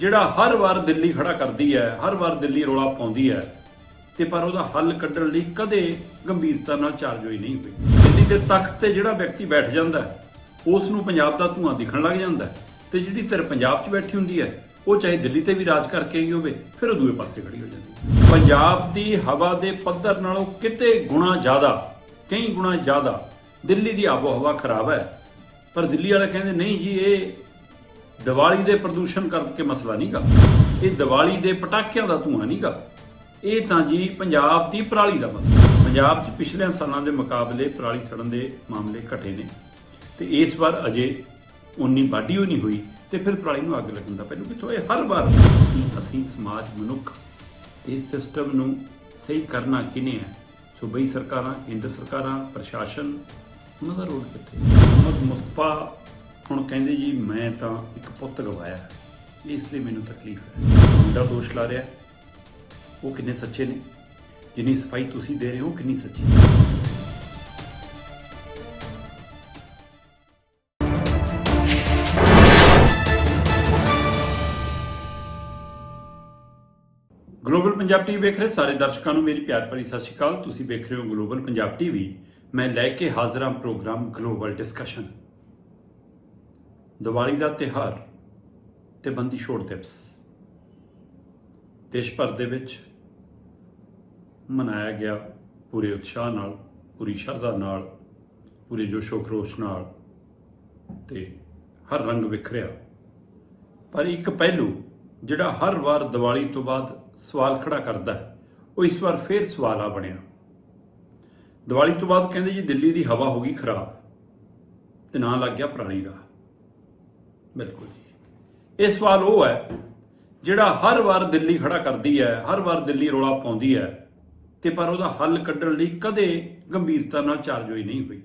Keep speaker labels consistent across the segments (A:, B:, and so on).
A: ਜਿਹੜਾ ਹਰ ਵਾਰ ਦਿੱਲੀ ਖੜਾ ਕਰਦੀ ਹੈ, ਹਰ ਵਾਰ ਦਿੱਲੀ ਰੋਲਾ ਪਾਉਂਦੀ ਹੈ, ਤੇ ਪਰ ਉਹਦਾ ਹੱਲ ਕੱਢਣ ਲਈ ਕਦੇ ਗੰਭੀਰਤਾ ਨਾਲ ਚਾਰਜੋਈ ਨਹੀਂ ਹੋਈ। ਦਿੱਲੀ ਦੇ ਤਖਤ ਤੇ ਜਿਹੜਾ ਵਿਅਕਤੀ ਬੈਠ ਜਾਂਦਾ ਉਸ ਨੂੰ ਪੰਜਾਬ ਦਾ ਧੂਆਂ ਦਿਖਣ ਲੱਗ ਜਾਂਦਾ ਹੈ ਤੇ ਜਿਹੜੀ ਧਿਰ ਪੰਜਾਬ 'ਚ ਬੈਠੀ ਹੁੰਦੀ ਹੈ, ਉਹ ਚਾਹੇ ਦਿੱਲੀ ਤੇ ਵੀ ਰਾਜ ਕਰਕੇ ਹੀ ਹੋਵੇ, ਫਿਰ ਉਹ ਦੂਏ ਪਾਸੇ ਖੜੀ ਹੋ ਜਾਂਦੀ ਪੰਜਾਬ ਦੀ ਹਵਾ ਦੇ ਪੱਧਰ ਨਾਲੋਂ ਕਿਤੇ ਗੁਣਾ ਜ਼ਿਆਦਾ, ਕਈ ਗੁਣਾ ਜ਼ਿਆਦਾ ਦਿੱਲੀ ਦੀ ਆਬੋ ਹਵਾ ਖਰਾਬ ਹੈ। ਪਰ ਦਿੱਲੀ ਵਾਲੇ ਕਹਿੰਦੇ, ਨਹੀਂ ਜੀ, ਇਹ ਦੀਵਾਲੀ ਦੇ ਪ੍ਰਦੂਸ਼ਣ ਕਰਕੇ ਮਸਲਾ ਨਹੀਂਗਾ ਇਹ ਦੀਵਾਲੀ ਦੇ ਪਟਾਕਿਆਂ ਦਾ ਧੂਆਂ ਨਹੀਂਗਾ ਇਹ ਤਾਂ ਜੀ ਪੰਜਾਬ ਦੀ ਪਰਾਲੀ ਦਾ ਮਸਲਾ। ਪੰਜਾਬ 'ਚ ਪਿਛਲੇ ਸਾਲਾਂ ਦੇ ਮੁਕਾਬਲੇ ਪਰਾਲੀ ਸੜਨ ਦੇ ਮਾਮਲੇ ਘਟੇ ਨੇ। ਤੇ ਇਸ ਵਾਰ ਅਜੇ ਉਨੀ ਵਾਢੀ ਹੋਈ ਨਹੀਂ ਹੋਈ ਤੇ ਫਿਰ ਪਰਾਲੀ ਨੂੰ ਅੱਗ ਲੱਗਣ ਦਾ ਪਹਿਲੂ ਕਿਥੋਂ? ਇਹ ਹਰ ਵਾਰ ਅਸੀਂ ਅਸੀਂ ਸਮਾਜ ਮਨੁੱਖ ਇਸ ਸਿਸਟਮ ਨੂੰ ਸਹੀ ਕਰਨਾ ਕਿਨੇ ਹੈ ਸੂਬਾਈ ਸਰਕਾਰਾਂ, ਕੇਂਦਰ ਸਰਕਾਰਾਂ, ਪ੍ਰਸ਼ਾਸਨ, ਉਹਨਾਂ ਦਾ ਰੋਲ ਕਿੱਥੇ? ਮੁਸਤਫਾ ਹੁਣ ਕਹਿੰਦੇ ਜੀ, ਮੈਂ ਤਾਂ ਇੱਕ ਪੁੱਤ ਗਵਾਇਆ। ਇਸ ਲਈ ਮੈਨੂੰ ਤਕਲੀਫ ਹੈ। ਮੁੰਡਾ ਦੋਸ਼ ਲਾ ਰਿਹਾ ਉਹ ਕਿੰਨੇ ਸੱਚੇ ਨੇ? ਜਿੰਨੀ ਸਫ਼ਾਈ ਤੁਸੀਂ ਦੇ ਰਹੇ ਹੋ, ਕਿੰਨੀ ਸੱਚੀ ਗਲੋਬਲ ਪੰਜਾਬ ਟੀਵੀ ਵੇਖ ਰਹੇ ਸਾਰੇ ਦਰਸ਼ਕਾਂ ਨੂੰ ਮੇਰੀ ਪਿਆਰ ਭਰੀ ਸਤਿ ਸ਼੍ਰੀ ਅਕਾਲ। ਤੁਸੀਂ ਵੇਖ ਰਹੇ ਹੋ ਗਲੋਬਲ ਪੰਜਾਬ ਟੀਵੀ ਮੈਂ ਲੈ ਕੇ ਹਾਜ਼ਰ ਹਾਂ ਪ੍ਰੋਗਰਾਮ ਗਲੋਬਲ ਡਿਸਕਸ਼ਨ। ਦੀਵਾਲੀ ਦਾ ਤਿਹਾਰ ਤੇ ਬੰਦੀ ਛੋੜ ਦਿਵਸ। ਦੇਸ਼ ਭਰ ਦੇ ਵਿੱਚ ਮਨਾਇਆ ਗਿਆ ਪੂਰੇ ਉਤਸ਼ਾਹ ਨਾਲ, ਪੂਰੀ ਸ਼ਰਧਾ ਨਾਲ, ਪੂਰੇ ਜੋਸ਼ੋ ਖਰੋਸ਼ ਨਾਲ ਤੇ ਹਰ ਰੰਗ ਵਿਖਰਿਆ। ਪਰ ਇੱਕ ਪਹਿਲੂ ਜਿਹੜਾ ਹਰ ਵਾਰ ਦੀਵਾਲੀ ਤੋਂ ਬਾਅਦ ਸਵਾਲ ਖੜਾ ਕਰਦਾ ਹੈ, ਉਹ ਇਸ ਵਾਰ ਫੇਰ ਸਵਾਲ ਆ ਬਣਿਆ। ਦੀਵਾਲੀ ਤੋਂ ਬਾਅਦ ਕਹਿੰਦੇ ਜੀ ਦਿੱਲੀ ਦੀ ਹਵਾ ਹੋ ਗਈ ਖਰਾਬ ਤੇ ਨਾਂ ਲੱਗ ਗਿਆ ਪਰਾਲੀ ਦਾ ਬਿਲਕੁਲ ਜੀ। ਇਹ ਸਵਾਲ ਉਹ ਹੈ, ਜਿਹੜਾ ਹਰ ਵਾਰ ਦਿੱਲੀ ਖੜਾ ਕਰਦੀ ਹੈ, ਹਰ ਵਾਰ ਦਿੱਲੀ ਰੋਲਾ ਪਾਉਂਦੀ ਹੈ, ਤੇ ਪਰ ਉਹਦਾ ਹੱਲ ਕੱਢਣ ਲਈ ਕਦੇ ਗੰਭੀਰਤਾ ਨਾਲ ਚਾਰਜੋਈ ਨਹੀਂ ਹੋਈ।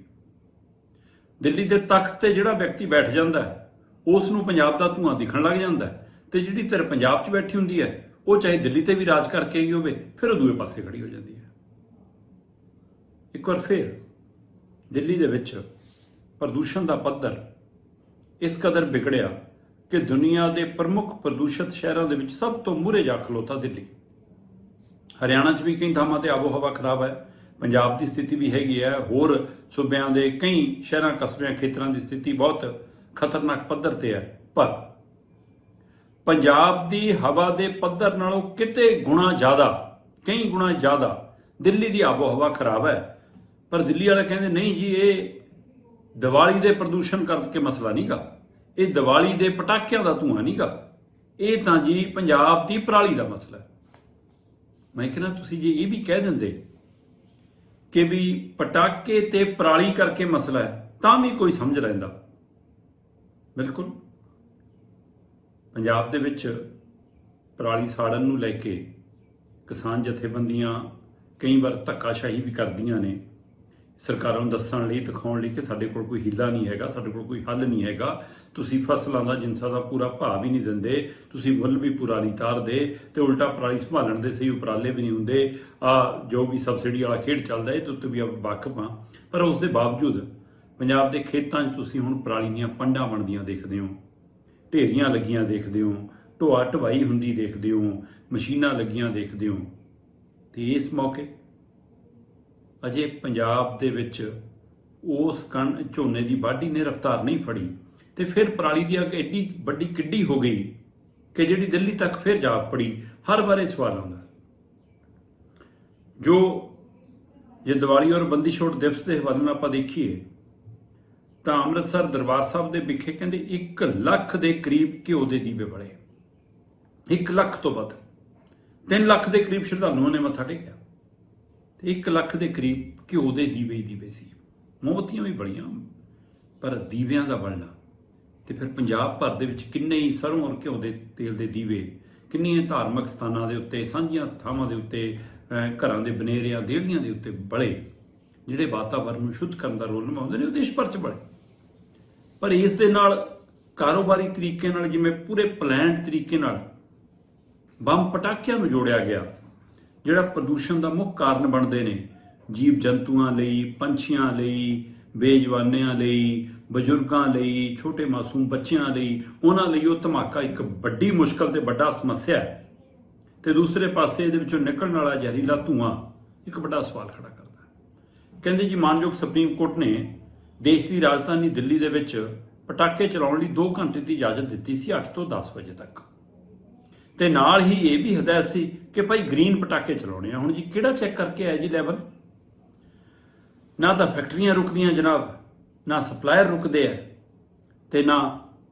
A: ਦਿੱਲੀ ਦੇ ਤਖਤ ਤੇ ਜਿਹੜਾ ਵਿਅਕਤੀ ਬੈਠ ਜਾਂਦਾ ਹੈ, ਉਸ ਨੂੰ ਪੰਜਾਬ ਦਾ ਧੂਆਂ ਦਿਖਣ ਲੱਗ ਜਾਂਦਾ ਹੈ ਤੇ ਜਿਹੜੀ ਧਿਰ ਪੰਜਾਬ 'ਚ ਬੈਠੀ ਹੁੰਦੀ ਹੈ, ਉਹ ਚਾਹੇ ਦਿੱਲੀ ਤੇ ਵੀ ਰਾਜ ਕਰਕੇ ਹੀ ਹੋਵੇ, ਫਿਰ ਉਹ ਦੂਏ ਪਾਸੇ ਖੜੀ ਹੋ ਜਾਂਦੀ ਹੈ। ਇੱਕ ਵਾਰ ਫਿਰ ਦਿੱਲੀ ਦੇ ਵਿੱਚ ਪ੍ਰਦੂਸ਼ਣ ਦਾ ਪੱਧਰ ਇਸ ਕਦਰ ਵਿਗੜਿਆ ਕਿ ਦੁਨੀਆ ਦੇ ਪ੍ਰਮੁੱਖ ਪ੍ਰਦੂਸ਼ਿਤ ਸ਼ਹਿਰਾਂ ਦੇ ਵਿੱਚ ਸਭ ਤੋਂ ਮੂਹਰੇ ਜਾ ਖਲੋਤਾ ਦਿੱਲੀ। ਹਰਿਆਣਾ 'ਚ ਵੀ ਕਈ ਥਾਵਾਂ ਤੇ ਆਬੋ ਹਵਾ ਖਰਾਬ ਹੈ। ਪੰਜਾਬ ਦੀ ਸਥਿਤੀ ਵੀ ਹੈਗੀ ਹੈ। ਹੋਰ ਸੂਬਿਆਂ ਦੇ ਕਈ ਸ਼ਹਿਰਾਂ, ਕਸਬਿਆਂ, ਖੇਤਰਾਂ ਦੀ ਸਥਿਤੀ ਬਹੁਤ ਖਤਰਨਾਕ ਪੱਧਰ ਤੇ ਹੈ। ਪਰ ਪੰਜਾਬ ਦੀ ਹਵਾ ਦੇ ਪੱਧਰ ਨਾਲੋਂ ਕਿਤੇ ਗੁਣਾ ਜ਼ਿਆਦਾ, ਕਈ ਗੁਣਾ ਜ਼ਿਆਦਾ ਦਿੱਲੀ ਦੀ ਆਬੋ ਹਵਾ ਖਰਾਬ ਹੈ। ਪਰ ਦਿੱਲੀ ਵਾਲੇ ਕਹਿੰਦੇ, ਨਹੀਂ ਜੀ, ਇਹ ਦੀਵਾਲੀ ਦੇ ਪ੍ਰਦੂਸ਼ਣ ਕਰਕੇ ਮਸਲਾ ਨਹੀਂਗਾ ਇਹ ਦੀਵਾਲੀ ਦੇ ਪਟਾਕਿਆਂ ਦਾ ਧੂਆਂ ਨਹੀਂਗਾ ਇਹ ਤਾਂ ਜੀ ਪੰਜਾਬ ਦੀ ਪਰਾਲੀ ਦਾ ਮਸਲਾ ਹੈ। ਮੈਂ ਕਹਿੰਦਾ ਤੁਸੀਂ ਜੇ ਇਹ ਵੀ ਕਹਿ ਦਿੰਦੇ ਕਿ ਵੀ ਪਟਾਕੇ ਤੇ ਪਰਾਲੀ ਕਰਕੇ ਮਸਲਾ ਹੈ, ਤਾਂ ਵੀ ਕੋਈ ਸਮਝ ਲੈਂਦਾ। ਬਿਲਕੁਲ। ਪੰਜਾਬ ਦੇ ਵਿੱਚ ਪਰਾਲੀ ਸਾੜਨ ਨੂੰ ਲੈ ਕੇ ਕਿਸਾਨ ਜਥੇਬੰਦੀਆਂ ਕਈ ਵਾਰ ਧੱਕਾਸ਼ਾਹੀ ਵੀ ਕਰਦੀਆਂ ਨੇ। ਸਰਕਾਰਾਂ ਨੂੰ ਦੱਸਣ ਲਈ, ਦਿਖਾਉਣ ਲਈ ਕਿ ਸਾਡੇ ਕੋਲ ਕੋਈ ਹਿੱਲਾ ਨਹੀਂ ਹੈਗਾ, ਸਾਡੇ ਕੋਲ ਕੋਈ ਹੱਲ ਨਹੀਂ ਹੈਗਾ। ਤੁਸੀਂ ਫਸਲਾਂ ਦਾ ਜਿੰਸਾਂ ਦਾ ਪੂਰਾ ਭਾਅ ਵੀ ਨਹੀਂ ਦਿੰਦੇ, ਤੁਸੀਂ ਮੁੱਲ ਵੀ ਪੂਰਾ ਨਹੀਂ ਤਾਰਦੇ ਤੇ ਉਲਟਾ ਪਰਾਲੀ ਸੰਭਾਲਣ ਦੇ ਸਹੀ ਉਪਰਾਲੇ ਵੀ ਨਹੀਂ ਹੁੰਦੇ। ਆ ਜੋ ਵੀ ਸਬਸਿਡੀ ਵਾਲਾ ਖੇਡ ਚੱਲਦਾ ਇਹ ਤੋਂ ਵੀ ਆਪਾਂ ਵਾਕਫ ਹਾਂ। ਪਰ ਉਸ ਦੇ ਬਾਵਜੂਦ ਪੰਜਾਬ ਦੇ ਖੇਤਾਂ 'ਚ ਤੁਸੀਂ ਹੁਣ ਪਰਾਲੀ ਦੀਆਂ ਪੰਡਾਂ ਬਣਦੀਆਂ ਦੇਖਦੇ ਹੋ, ਢੇਰੀਆਂ ਲੱਗੀਆਂ ਦੇਖਦੇ ਹੋ ਢੋਆ ਢਵਾਈ ਹੁੰਦੀ ਦੇਖਦੇ ਹੋ, ਮਸ਼ੀਨਾਂ ਲੱਗੀਆਂ ਦੇਖਦੇ ਹੋ, ਤੇ ਇਸ ਮੌਕੇ ਅਜੇ ਪੰਜਾਬ ਦੇ ਵਿੱਚ ਉਸ ਕਣ ਝੋਨੇ ਦੀ ਵਾਢੀ ਨੇ ਰਫ਼ਤਾਰ ਨਹੀਂ ਫੜੀ ਤੇ ਫਿਰ ਪਰਾਲੀ ਦੀ ਅੱਗ ਐਡੀ ਵੱਡੀ ਕਿੱਡੀ ਹੋ ਗਈ ਕਿ ਜਿਹੜੀ ਦਿੱਲੀ ਤੱਕ ਫਿਰ ਜਾ ਪੜੀ, ਹਰ ਵਾਰ ਇਹ ਸਵਾਲ ਆਉਂਦਾ। ਜੋ ਜੇ ਦੀਵਾਲੀ ਔਰ ਬੰਦੀ ਛੋੜ ਦਿਵਸ ਦੇ ਹਵਾਲੇ ਨਾਲ ਆਪਾਂ ਦੇਖੀਏ, ਤਾਂ ਅੰਮ੍ਰਿਤਸਰ ਦਰਬਾਰ ਸਾਹਿਬ ਦੇ ਵਿਖੇ ਕਹਿੰਦੇ 1 ਲੱਖ ਦੇ ਕਰੀਬ ਘਿਓ ਦੇ ਦੀਵੇ ਬੜੇ 1 ਲੱਖ ਤੋਂ ਵੱਧ। 3 ਲੱਖ ਦੇ ਕਰੀਬ ਸ਼ਰਧਾਲੂਆਂ ਨੇ ਮੱਥਾ ਟੇਕਿਆ। ਤੇ 1 ਲੱਖ ਦੇ ਕਰੀਬ ਘਿਓ ਦੇ ਦੀਵੇ ਹੀ ਦੀਵੇ ਸੀ। ਮੋਮਬੱਤੀਆਂ ਵੀ ਬੜੀਆਂ, ਪਰ ਦੀਵਿਆਂ ਦਾ ਬਲਣਾ ਤੇ ਫਿਰ ਪੰਜਾਬ ਭਰ ਦੇ ਵਿੱਚ ਕਿੰਨੇ ਹੀ ਸਰੋਂ ਔਰ ਘਿਓ ਦੇ ਤੇਲ ਦੇ ਦੀਵੇ, ਕਿੰਨੀਆਂ ਧਾਰਮਿਕ ਸਥਾਨਾਂ ਦੇ ਉੱਤੇ, ਸਾਂਝੀਆਂ ਥਾਵਾਂ ਦੇ ਉੱਤੇ ਘਰਾਂ ਦੇ ਬਨੇਰਿਆਂ, ਦੇਹਲੀਆਂ ਦੇ ਉੱਤੇ ਬਲੇ ਜਿਹੜੇ ਵਾਤਾਵਰਣ ਨੂੰ ਸ਼ੁੱਧ ਕਰਨ ਦਾ ਰੋਲ ਨਿਭਾਉਂਦੇ ਨੇ, ਉਹ ਦੇਸ਼ ਭਰ ਚ ਬਲੇ ਪਰ ਇਸ ਦੇ ਨਾਲ ਕਾਰੋਬਾਰੀ ਤਰੀਕੇ ਨਾਲ, ਜਿਵੇਂ ਪੂਰੇ ਪਲਾਨਡ ਤਰੀਕੇ ਨਾਲ ਬੰਬ ਪਟਾਕਿਆਂ ਨੂੰ ਜੋੜਿਆ ਗਿਆ ਜਿਹੜਾ ਪ੍ਰਦੂਸ਼ਣ ਦਾ ਮੁੱਖ ਕਾਰਨ ਬਣਦੇ ਨੇ, ਜੀਵ ਜੰਤੂਆਂ ਲਈ, ਪੰਛੀਆਂ ਲਈ, ਬੇਜਵਾਨਿਆਂ ਲਈ, ਬਜ਼ੁਰਗਾਂ ਲਈ, ਛੋਟੇ ਮਾਸੂਮ ਬੱਚਿਆਂ ਲਈ, ਉਹਨਾਂ ਲਈ ਉਹ ਧਮਾਕਾ ਇੱਕ ਵੱਡੀ ਮੁਸ਼ਕਲ ਤੇ ਵੱਡਾ ਸਮੱਸਿਆ ਹੈ। ਤੇ ਦੂਸਰੇ ਪਾਸੇ ਇਹਦੇ ਵਿੱਚੋਂ ਨਿਕਲਣ ਵਾਲਾ ਜ਼ਹਿਰੀਲਾ ਧੂਆਂ ਇੱਕ ਵੱਡਾ ਸਵਾਲ ਖੜਾ ਕਰਦਾ ਹੈ। ਕਹਿੰਦੇ ਜੀ, ਮਾਨਯੋਗ ਸੁਪਰੀਮ ਕੋਰਟ ਨੇ ਦੇਸ਼ ਦੀ ਰਾਜਧਾਨੀ ਦਿੱਲੀ ਦੇ ਵਿੱਚ ਪਟਾਕੇ ਚਲਾਉਣ ਲਈ 2 ਘੰਟੇ ਦੀ ਇਜਾਜ਼ਤ ਦਿੱਤੀ ਸੀ 8 ਤੋਂ 10 ਵਜੇ ਤੱਕ। ਤੇ ਨਾਲ ਹੀ ਇਹ ਵੀ ਹਦਾਇਤ ਸੀ ਕਿ ਭਾਈ ਗ੍ਰੀਨ ਪਟਾਕੇ ਚਲਾਉਣੇ ਆ। ਹੁਣ ਜੀ ਕਿਹੜਾ ਚੈੱਕ ਕਰਕੇ ਆਇਆ ਜੀ ਲੈਵਲ? ਨਾ ਤਾਂ ਫੈਕਟਰੀਆਂ ਰੁਕਦੀਆਂ ਜਨਾਬ, ਨਾ ਸਪਲਾਇਰ ਰੁਕਦੇ ਆ ਤੇ ਨਾ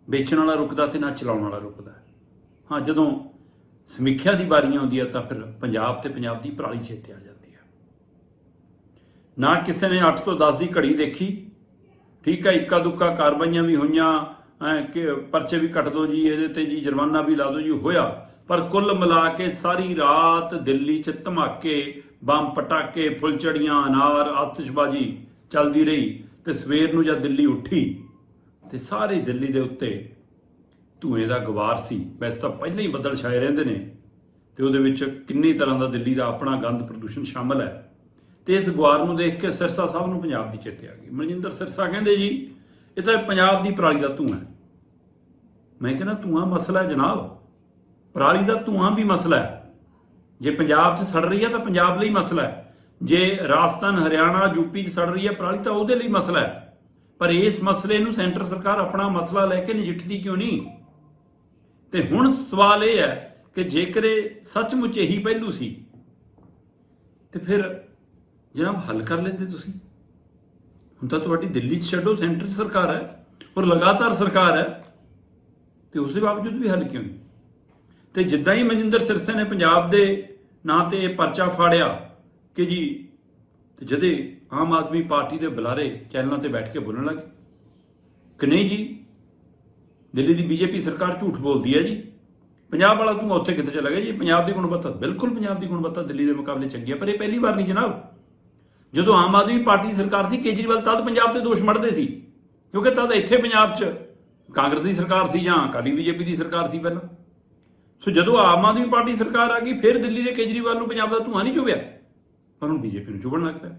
A: ਵੇਚਣ ਵਾਲਾ ਰੁਕਦਾ ਤੇ ਨਾ ਚਲਾਉਣ ਵਾਲਾ ਰੁਕਦਾ। ਹਾਂ, ਜਦੋਂ ਸਮੀਖਿਆ ਦੀ ਵਾਰੀਆਂ ਆਉਂਦੀਆਂ ਤਾਂ ਫਿਰ ਪੰਜਾਬ ਤੇ ਪੰਜਾਬ ਦੀ ਪਰਾਲੀ ਛੇਤੇ ਆ ਜਾਂਦੀ ਹੈ ਨਾ ਕਿਸੇ ਨੇ 8 ਤੋਂ 10 ਦੀ ਘੜੀ ਦੇਖੀ। ਠੀਕ ਹੈ ਇੱਕਾ ਦੁੱਕਾ ਕਾਰਵਾਈਆਂ ਵੀ ਹੋਈਆਂ ਕਿ ਪਰਚੇ ਵੀ ਕੱਟ ਦੋ ਜੀ, ਇਹਦੇ ਤੇ ਜੀ ਜੁਰਮਾਨਾ ਵੀ ਲਾ ਦੋ ਜੀ, ਹੋਇਆ। ਪਰ ਕੁੱਲ ਮਿਲਾ ਕੇ ਸਾਰੀ ਰਾਤ ਦਿੱਲੀ 'ਚ ਧਮਾਕੇ, ਬੰਬ ਪਟਾਕੇ ਫੁੱਲਚੜੀਆਂ ਅਨਾਰ, ਆਤਿਸ਼ਬਾਜ਼ੀ ਚੱਲਦੀ ਰਹੀ ਤੇ ਸਵੇਰ ਨੂੰ ਜਦ ਦਿੱਲੀ ਉੱਠੀ ਤੇ ਸਾਰੇ ਦਿੱਲੀ ਦੇ ਉੱਤੇ ਧੂਏ ਦਾ ਗਵਾਰ ਸੀ। ਵੈਸੇ ਤਾਂ ਪਹਿਲਾਂ ਹੀ ਬੱਦਲ ਛਾਏ ਰਹਿੰਦੇ ਨੇ ਤੇ ਉਹਦੇ ਵਿੱਚ ਕਿੰਨੀ ਤਰ੍ਹਾਂ ਦਾ ਦਿੱਲੀ ਦਾ ਆਪਣਾ ਗੰਦ ਪ੍ਰਦੂਸ਼ਣ ਸ਼ਾਮਲ ਹੈ। ਤੇ ਇਸ ਗਵਾਰ ਨੂੰ ਦੇਖ ਕੇ ਸਿਰਸਾ ਸਾਹਿਬ ਨੂੰ ਪੰਜਾਬ ਦੀ ਚੇਤੇ ਆ ਗਈ। ਮਨਜਿੰਦਰ ਸਿਰਸਾ ਕਹਿੰਦੇ ਜੀ, ਇਹ ਤਾਂ ਪੰਜਾਬ ਦੀ ਪਰਾਲੀ ਦਾ ਧੂਆਂ ਹੈ। ਮੈਂ ਕਹਿੰਦਾ ਧੂਆਂ ਮਸਲਾ ਜਨਾਬ। ਪਰਾਲੀ ਦਾ ਧੂਆਂ ਵੀ ਮਸਲਾ ਹੈ। ਜੇ ਪੰਜਾਬ 'ਚ ਸੜ ਰਹੀ ਹੈ ਤਾਂ ਪੰਜਾਬ ਲਈ ਮਸਲਾ ਹੈ। ਜੇ ਰਾਜਸਥਾਨ, ਹਰਿਆਣਾ, ਯੂਪੀ 'ਚ ਸੜ ਰਹੀ ਹੈ ਪਰਾਲੀ ਤਾਂ ਉਹਦੇ ਲਈ ਮਸਲਾ ਹੈ। ਪਰ ਇਸ ਮਸਲੇ ਨੂੰ ਸੈਂਟਰ ਸਰਕਾਰ ਆਪਣਾ ਮਸਲਾ ਲੈ ਕੇ ਨਜਿੱਠਦੀ ਕਿਉਂ ਨਹੀਂ? ਤੇ ਹੁਣ ਸਵਾਲ ਇਹ ਹੈ ਕਿ ਜੇਕਰ ਇਹ ਸੱਚਮੁੱਚ ਇਹੀ ਪਹਿਲੂ ਸੀ, ਤੇ ਫਿਰ ਜਨਾਬ ਹੱਲ ਕਰ ਲੈਂਦੇ ਤੁਸੀਂ। ਹੁਣ ਤਾਂ ਤੁਹਾਡੀ ਦਿੱਲੀ 'ਚ ਛੱਡੋ, ਸੈਂਟਰ 'ਚ ਸਰਕਾਰ ਹੈ ਔਰ ਲਗਾਤਾਰ ਸਰਕਾਰ ਹੈ, ਤੇ ਉਸ ਦੇ ਬਾਵਜੂਦ ਵੀ ਹੱਲ ਕਿਉਂ ਨਹੀਂ? ਤੇ ਜਿੱਦਾਂ ਹੀ ਮਨਜਿੰਦਰ ਸਿਰਸੇ ਨੇ ਪੰਜਾਬ ਦੇ ਨਾਂ ਤੇ ਇਹ ਪਰਚਾ ਫਾੜਿਆ ਕਿ ਜੀ ਤੇ ਜਦੇ ਆਮ ਆਦਮੀ ਪਾਰਟੀ ਦੇ ਬੁਲਾਰੇ ਚੈਨਲਾਂ ਤੇ ਬੈਠ ਕੇ ਬੋਲਣ ਲੱਗੇ, ਕਿ ਨਹੀਂ ਜੀ, ਦਿੱਲੀ ਦੀ ਬੀਜੇਪੀ ਸਰਕਾਰ ਝੂਠ ਬੋਲਦੀ ਹੈ ਜੀ। ਪੰਜਾਬ ਵਾਲਾ ਤੂੰ ਉੱਥੇ ਕਿੱਥੇ ਚਲਾ ਗਿਆ ਜੀ? ਪੰਜਾਬ ਦੀ ਗੁਣਵੱਤਾ, ਬਿਲਕੁਲ ਪੰਜਾਬ ਦੀ ਗੁਣਵੱਤਾ ਦਿੱਲੀ ਦੇ ਮੁਕਾਬਲੇ ਚੰਗੀ ਹੈ, ਪਰ ਇਹ ਪਹਿਲੀ ਵਾਰ ਨਹੀਂ ਜਨਾਬ। ਜਦੋਂ ਆਮ ਆਦਮੀ ਪਾਰਟੀ ਦੀ ਸਰਕਾਰ ਸੀ, ਕੇਜਰੀਵਾਲ ਤਦ ਪੰਜਾਬ ਤੇ ਦੋਸ਼ ਮੜਦੇ ਸੀ, ਕਿਉਂਕਿ ਤਦ ਇੱਥੇ ਪੰਜਾਬ 'ਚ ਕਾਂਗਰਸ ਦੀ ਸਰਕਾਰ ਸੀ ਜਾਂ ਅਕਾਲੀ ਬੀਜੇਪੀ ਦੀ ਸਰਕਾਰ ਸੀ ਪਹਿਲਾਂ। ਸੋ ਜਦੋਂ ਆਮ ਆਦਮੀ ਪਾਰਟੀ ਸਰਕਾਰ ਆ ਗਈ, ਫਿਰ ਦਿੱਲੀ ਦੇ ਕੇਜਰੀਵਾਲ ਨੂੰ ਪੰਜਾਬ ਦਾ ਧੂਆਂ ਨਹੀਂ ਚੁਭਿਆ। ਪਰ ਹੁਣ ਬੀਜੇਪੀ ਨੂੰ ਚੁਭਣ ਲੱਗ ਪਿਆ।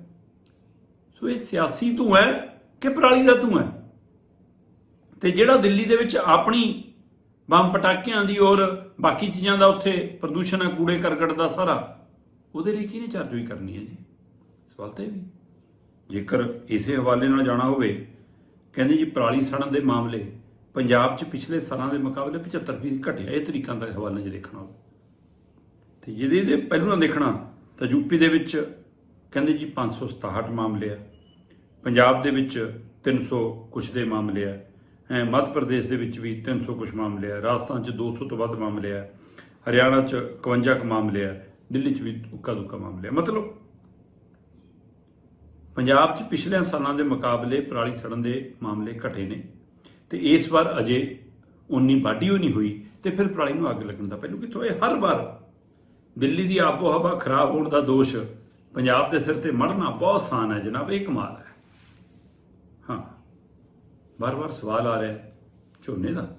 A: ਸੋ ਇਹ ਸਿਆਸੀ ਧੂਆਂ ਹੈ ਕਿ ਪਰਾਲੀ ਦਾ ਧੂਆਂ ਹੈ? ਤੇ ਜਿਹੜਾ ਦਿੱਲੀ ਦੇ ਵਿੱਚ ਆਪਣੀ ਬੰਬ ਪਟਾਕਿਆਂ ਦੀ ਔਰ ਬਾਕੀ ਚੀਜ਼ਾਂ ਦਾ ਉੱਥੇ ਪ੍ਰਦੂਸ਼ਣ ਆ ਕੂੜੇ ਕਰਕਟ ਦਾ ਸਾਰਾ, ਉਹਦੇ ਲਈ ਕਿਹਨੇ ਚਾਰਜੋਈ ਕਰਨੀ ਹੈ ਜੀ? ਸਵਾਲ ਤਾਂ ਇਹ ਵੀ ਜੇਕਰ ਇਸੇ ਹਵਾਲੇ ਨਾਲ ਜਾਣਾ ਹੋਵੇ, ਕਹਿੰਦੇ ਜੀ ਪਰਾਲੀ ਸੜਨ ਦੇ ਮਾਮਲੇ ਪੰਜਾਬ 'ਚ ਪਿਛਲੇ ਸਾਲਾਂ ਦੇ ਮੁਕਾਬਲੇ 75% ਘਟਿਆ, ਇਹ ਤਰੀਕਾਂ ਦਾ ਹਵਾਲਾ ਜੇ ਦੇਖਣਾ ਹੋਵੇ। ਤੇ ਜਿਹਦੇ ਦੇ ਪਹਿਲੂਆਂ ਦੇਖਣਾ, ਤਾਂ ਯੂਪੀ ਦੇ ਵਿੱਚ ਕਹਿੰਦੇ ਜੀ 567 ਮਾਮਲੇ ਆ, ਪੰਜਾਬ ਦੇ ਵਿੱਚ 300 ਕੁਛ ਦੇ ਮਾਮਲੇ ਆ, ਐ ਮੱਧ ਪ੍ਰਦੇਸ਼ ਦੇ ਵਿੱਚ ਵੀ 300 ਕੁਛ ਮਾਮਲੇ ਆ, ਰਾਜਸਥਾਨ 'ਚ 200 ਤੋਂ ਵੱਧ ਮਾਮਲੇ ਆ, ਹਰਿਆਣਾ 'ਚ 51 ਕੁ ਮਾਮਲੇ ਆ, ਦਿੱਲੀ 'ਚ ਵੀ ਉੱਕਾ ਦੁੱਕਾ ਮਾਮਲੇ ਆ। ਮਤਲਬ ਪੰਜਾਬ 'ਚ ਪਿਛਲੇ ਸਾਲਾਂ ਦੇ ਮੁਕਾਬਲੇ ਪਰਾਲੀ ਸੜਨ ਦੇ ਮਾਮਲੇ ਘਟੇ ਨੇ। ਤੇ ਇਸ ਵਾਰ ਅਜੇ ਉਨੀ ਵਾਢੀ ਹੋਈ ਨਹੀਂ ਹੋਈ ਤੇ ਫਿਰ ਪਰਾਲੀ ਨੂੰ ਅੱਗ ਲੱਗਣ ਦਾ ਪਹਿਲੂ ਕਿੱਥੋਂ ਇਹ ਹਰ ਵਾਰ ਦਿੱਲੀ ਦੀ ਆਬੋ ਹਵਾ ਖਰਾਬ ਹੋਣ ਦਾ ਦੋਸ਼, ਪੰਜਾਬ ਦੇ ਸਿਰ ਤੇ ਮੜਨਾ ਬਹੁਤ ਆਸਾਨ ਹੈ ਜਨਾਬ, ਇਹ ਕਮਾਲ ਹੈ। ਹਾਂ ਬਾਰ-ਬਾਰ ਸਵਾਲ ਆ ਰਿਹਾ ਝੋਨੇ ਦਾ।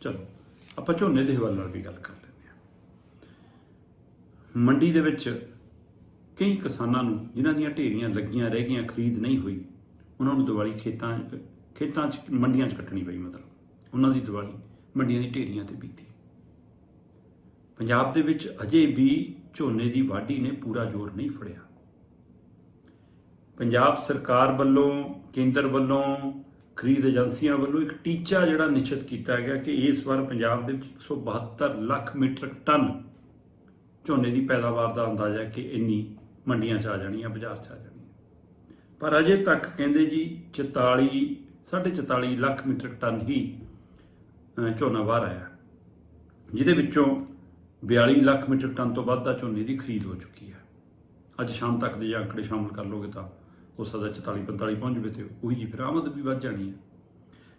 A: ਚਲੋ, ਆਪਾਂ ਝੋਨੇ ਦੇ ਹਵਾਲੇ ਨਾਲ ਵੀ ਗੱਲ ਕਰ ਲੈਂਦੇ ਹਾਂ। ਮੰਡੀ ਦੇ ਵਿੱਚ ਕਈ ਕਿਸਾਨਾਂ ਨੂੰ ਜਿਨ੍ਹਾਂ ਦੀਆਂ ਢੇਰੀਆਂ ਲੱਗੀਆਂ ਰਹਿ ਗਈਆਂ, ਖਰੀਦ ਨਹੀਂ ਹੋਈ, ਉਹਨਾਂ ਨੂੰ ਦੀਵਾਲੀ ਖੇਤਾਂ ਖੇਤਾਂ 'ਚ, ਮੰਡੀਆਂ 'ਚ ਕੱਟਣੀ ਪਈ ਮਤਲਬ। ਉਹਨਾਂ ਦੀ ਦੀਵਾਲੀ ਮੰਡੀਆਂ ਦੀ ਢੇਰੀਆਂ ਤੇ ਬੀਤੀ। ਪੰਜਾਬ ਦੇ ਵਿੱਚ ਅਜੇ ਵੀ ਝੋਨੇ ਦੀ ਵਾਢੀ ਨੇ ਪੂਰਾ ਜ਼ੋਰ ਨਹੀਂ ਫੜਿਆ। ਪੰਜਾਬ ਸਰਕਾਰ ਵੱਲੋਂ, ਕੇਂਦਰ ਵੱਲੋਂ, ਖਰੀਦ ਏਜੰਸੀਆਂ ਵੱਲੋਂ ਇੱਕ ਟੀਚਾ ਜਿਹੜਾ ਨਿਸ਼ਚਿਤ ਕੀਤਾ ਗਿਆ ਕਿ ਇਸ ਵਾਰ ਪੰਜਾਬ ਦੇ ਵਿੱਚ 172 ਲੱਖ ਮੀਟ੍ਰਿਕ ਟਨ ਝੋਨੇ ਦੀ ਪੈਦਾਵਾਰ ਦਾ ਅੰਦਾਜ਼ਾ ਹੈ ਕਿ ਇੰਨੀ ਮੰਡੀਆਂ 'ਚ ਆ ਜਾਣੀ ਆ ਬਾਜ਼ਾਰ 'ਚ ਆ ਜਾਣੀ ਪਰ ਅਜੇ ਤੱਕ ਕਹਿੰਦੇ ਜੀ 44 44 ਲੱਖ ਮੀਟ੍ਰਿਕ ਟਨ ਹੀ ਝੋਨਾ ਬਾਹਰ ਆਇਆ ਜਿਹਦੇ ਵਿੱਚੋਂ 42 ਲੱਖ ਮੀਟ੍ਰਿਕ ਟਨ ਤੋਂ ਵੱਧ ਦਾ ਝੋਨੇ ਦੀ ਖਰੀਦ ਹੋ ਚੁੱਕੀ ਹੈ। ਅੱਜ ਸ਼ਾਮ ਤੱਕ ਦੇ ਜੇ ਅੰਕੜੇ ਸ਼ਾਮਲ ਕਰ ਲੋਗੇ ਤਾਂ ਹੋ ਸਕਦਾ 44 45 ਪਹੁੰਚ ਜਵੇ ਤੇ ਉਹੀ ਜੀ ਫਿਰ ਆਮਦ ਵੀ ਵੱਧ ਜਾਣੀ ਹੈ।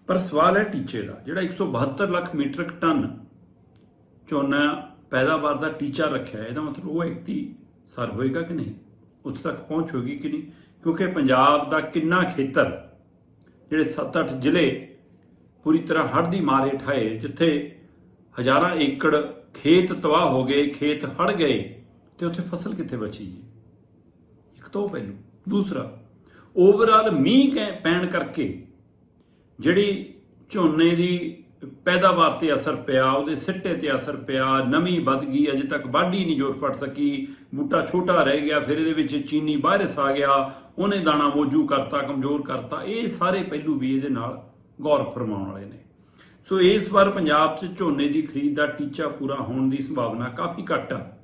A: ਪਰ ਸਵਾਲ ਹੈ ਟੀਚੇ ਦਾ, ਜਿਹੜਾ 172 ਲੱਖ ਮੀਟ੍ਰਿਕ ਟਨ ਝੋਨਾ ਪੈਦਾਵਾਰ ਦਾ ਟੀਚਾ ਰੱਖਿਆ ਇਹਦਾ ਮਤਲਬ ਉਹ ਇਕਤੀ ਸਰ ਹੋਏਗਾ ਕਿ ਨਹੀਂ? ਉੱਥੇ ਤੱਕ ਪਹੁੰਚ ਹੋਗੀ ਕਿ ਨਹੀਂ? ਕਿਉਂਕਿ ਪੰਜਾਬ ਦਾ ਕਿੰਨਾ ਖੇਤਰ ਜਿਹੜੇ 7-8 ਜ਼ਿਲ੍ਹੇ ਪੂਰੀ ਤਰ੍ਹਾਂ ਹੜ੍ਹ ਦੀ ਮਾਰ ਹੇਠ ਆਏ, ਜਿੱਥੇ ਹਜ਼ਾਰਾਂ ਏਕੜ ਖੇਤ ਤਬਾਹ ਹੋ ਗਏ, ਖੇਤ ਹੜ ਗਏ, ਤੇ ਉੱਥੇ ਫਸਲ ਕਿੱਥੇ ਬਚੀ ਜੀ ਇੱਕ ਤਾਂ ਉਹ ਪਹਿਲੂ। ਦੂਸਰਾ, ਓਵਰਆਲ ਮੀਂਹ ਕੈ- ਪੈਣ ਕਰਕੇ ਜਿਹੜੀ ਝੋਨੇ ਦੀ ਪੈਦਾਵਾਰ ਤੇ ਅਸਰ ਪਿਆ, ਉਹਦੇ ਸਿੱਟੇ ਤੇ ਅਸਰ ਪਿਆ, ਨਮੀ ਵੱਧ ਗਈ, ਅਜੇ ਤੱਕ ਵਾਢੀ ਨਹੀਂ ਜੋਰ ਫੜ ਸਕੀ, ਬੂਟਾ ਛੋਟਾ ਰਹਿ ਗਿਆ, ਫਿਰ ਇਹਦੇ ਵਿੱਚ ਚੀਨੀ ਵਾਇਰਸ ਆ ਗਿਆ, ਉਹਨੇ ਦਾਣਾ ਮੋਜੂ ਕਰਤਾ, ਕਮਜ਼ੋਰ ਕਰਤਾ, ਇਹ ਸਾਰੇ ਪਹਿਲੂ ਵੀ ਇਹਦੇ ਨਾਲ ਗੌਰ ਫਰਮਾਉਣ ਵਾਲੇ ਨੇ। ਸੋ ਇਸ ਵਾਰ ਪੰਜਾਬ 'ਚ ਝੋਨੇ ਦੀ ਖਰੀਦ ਦਾ ਟੀਚਾ ਪੂਰਾ ਹੋਣ ਦੀ ਸੰਭਾਵਨਾ ਕਾਫੀ ਘੱਟ ਆ।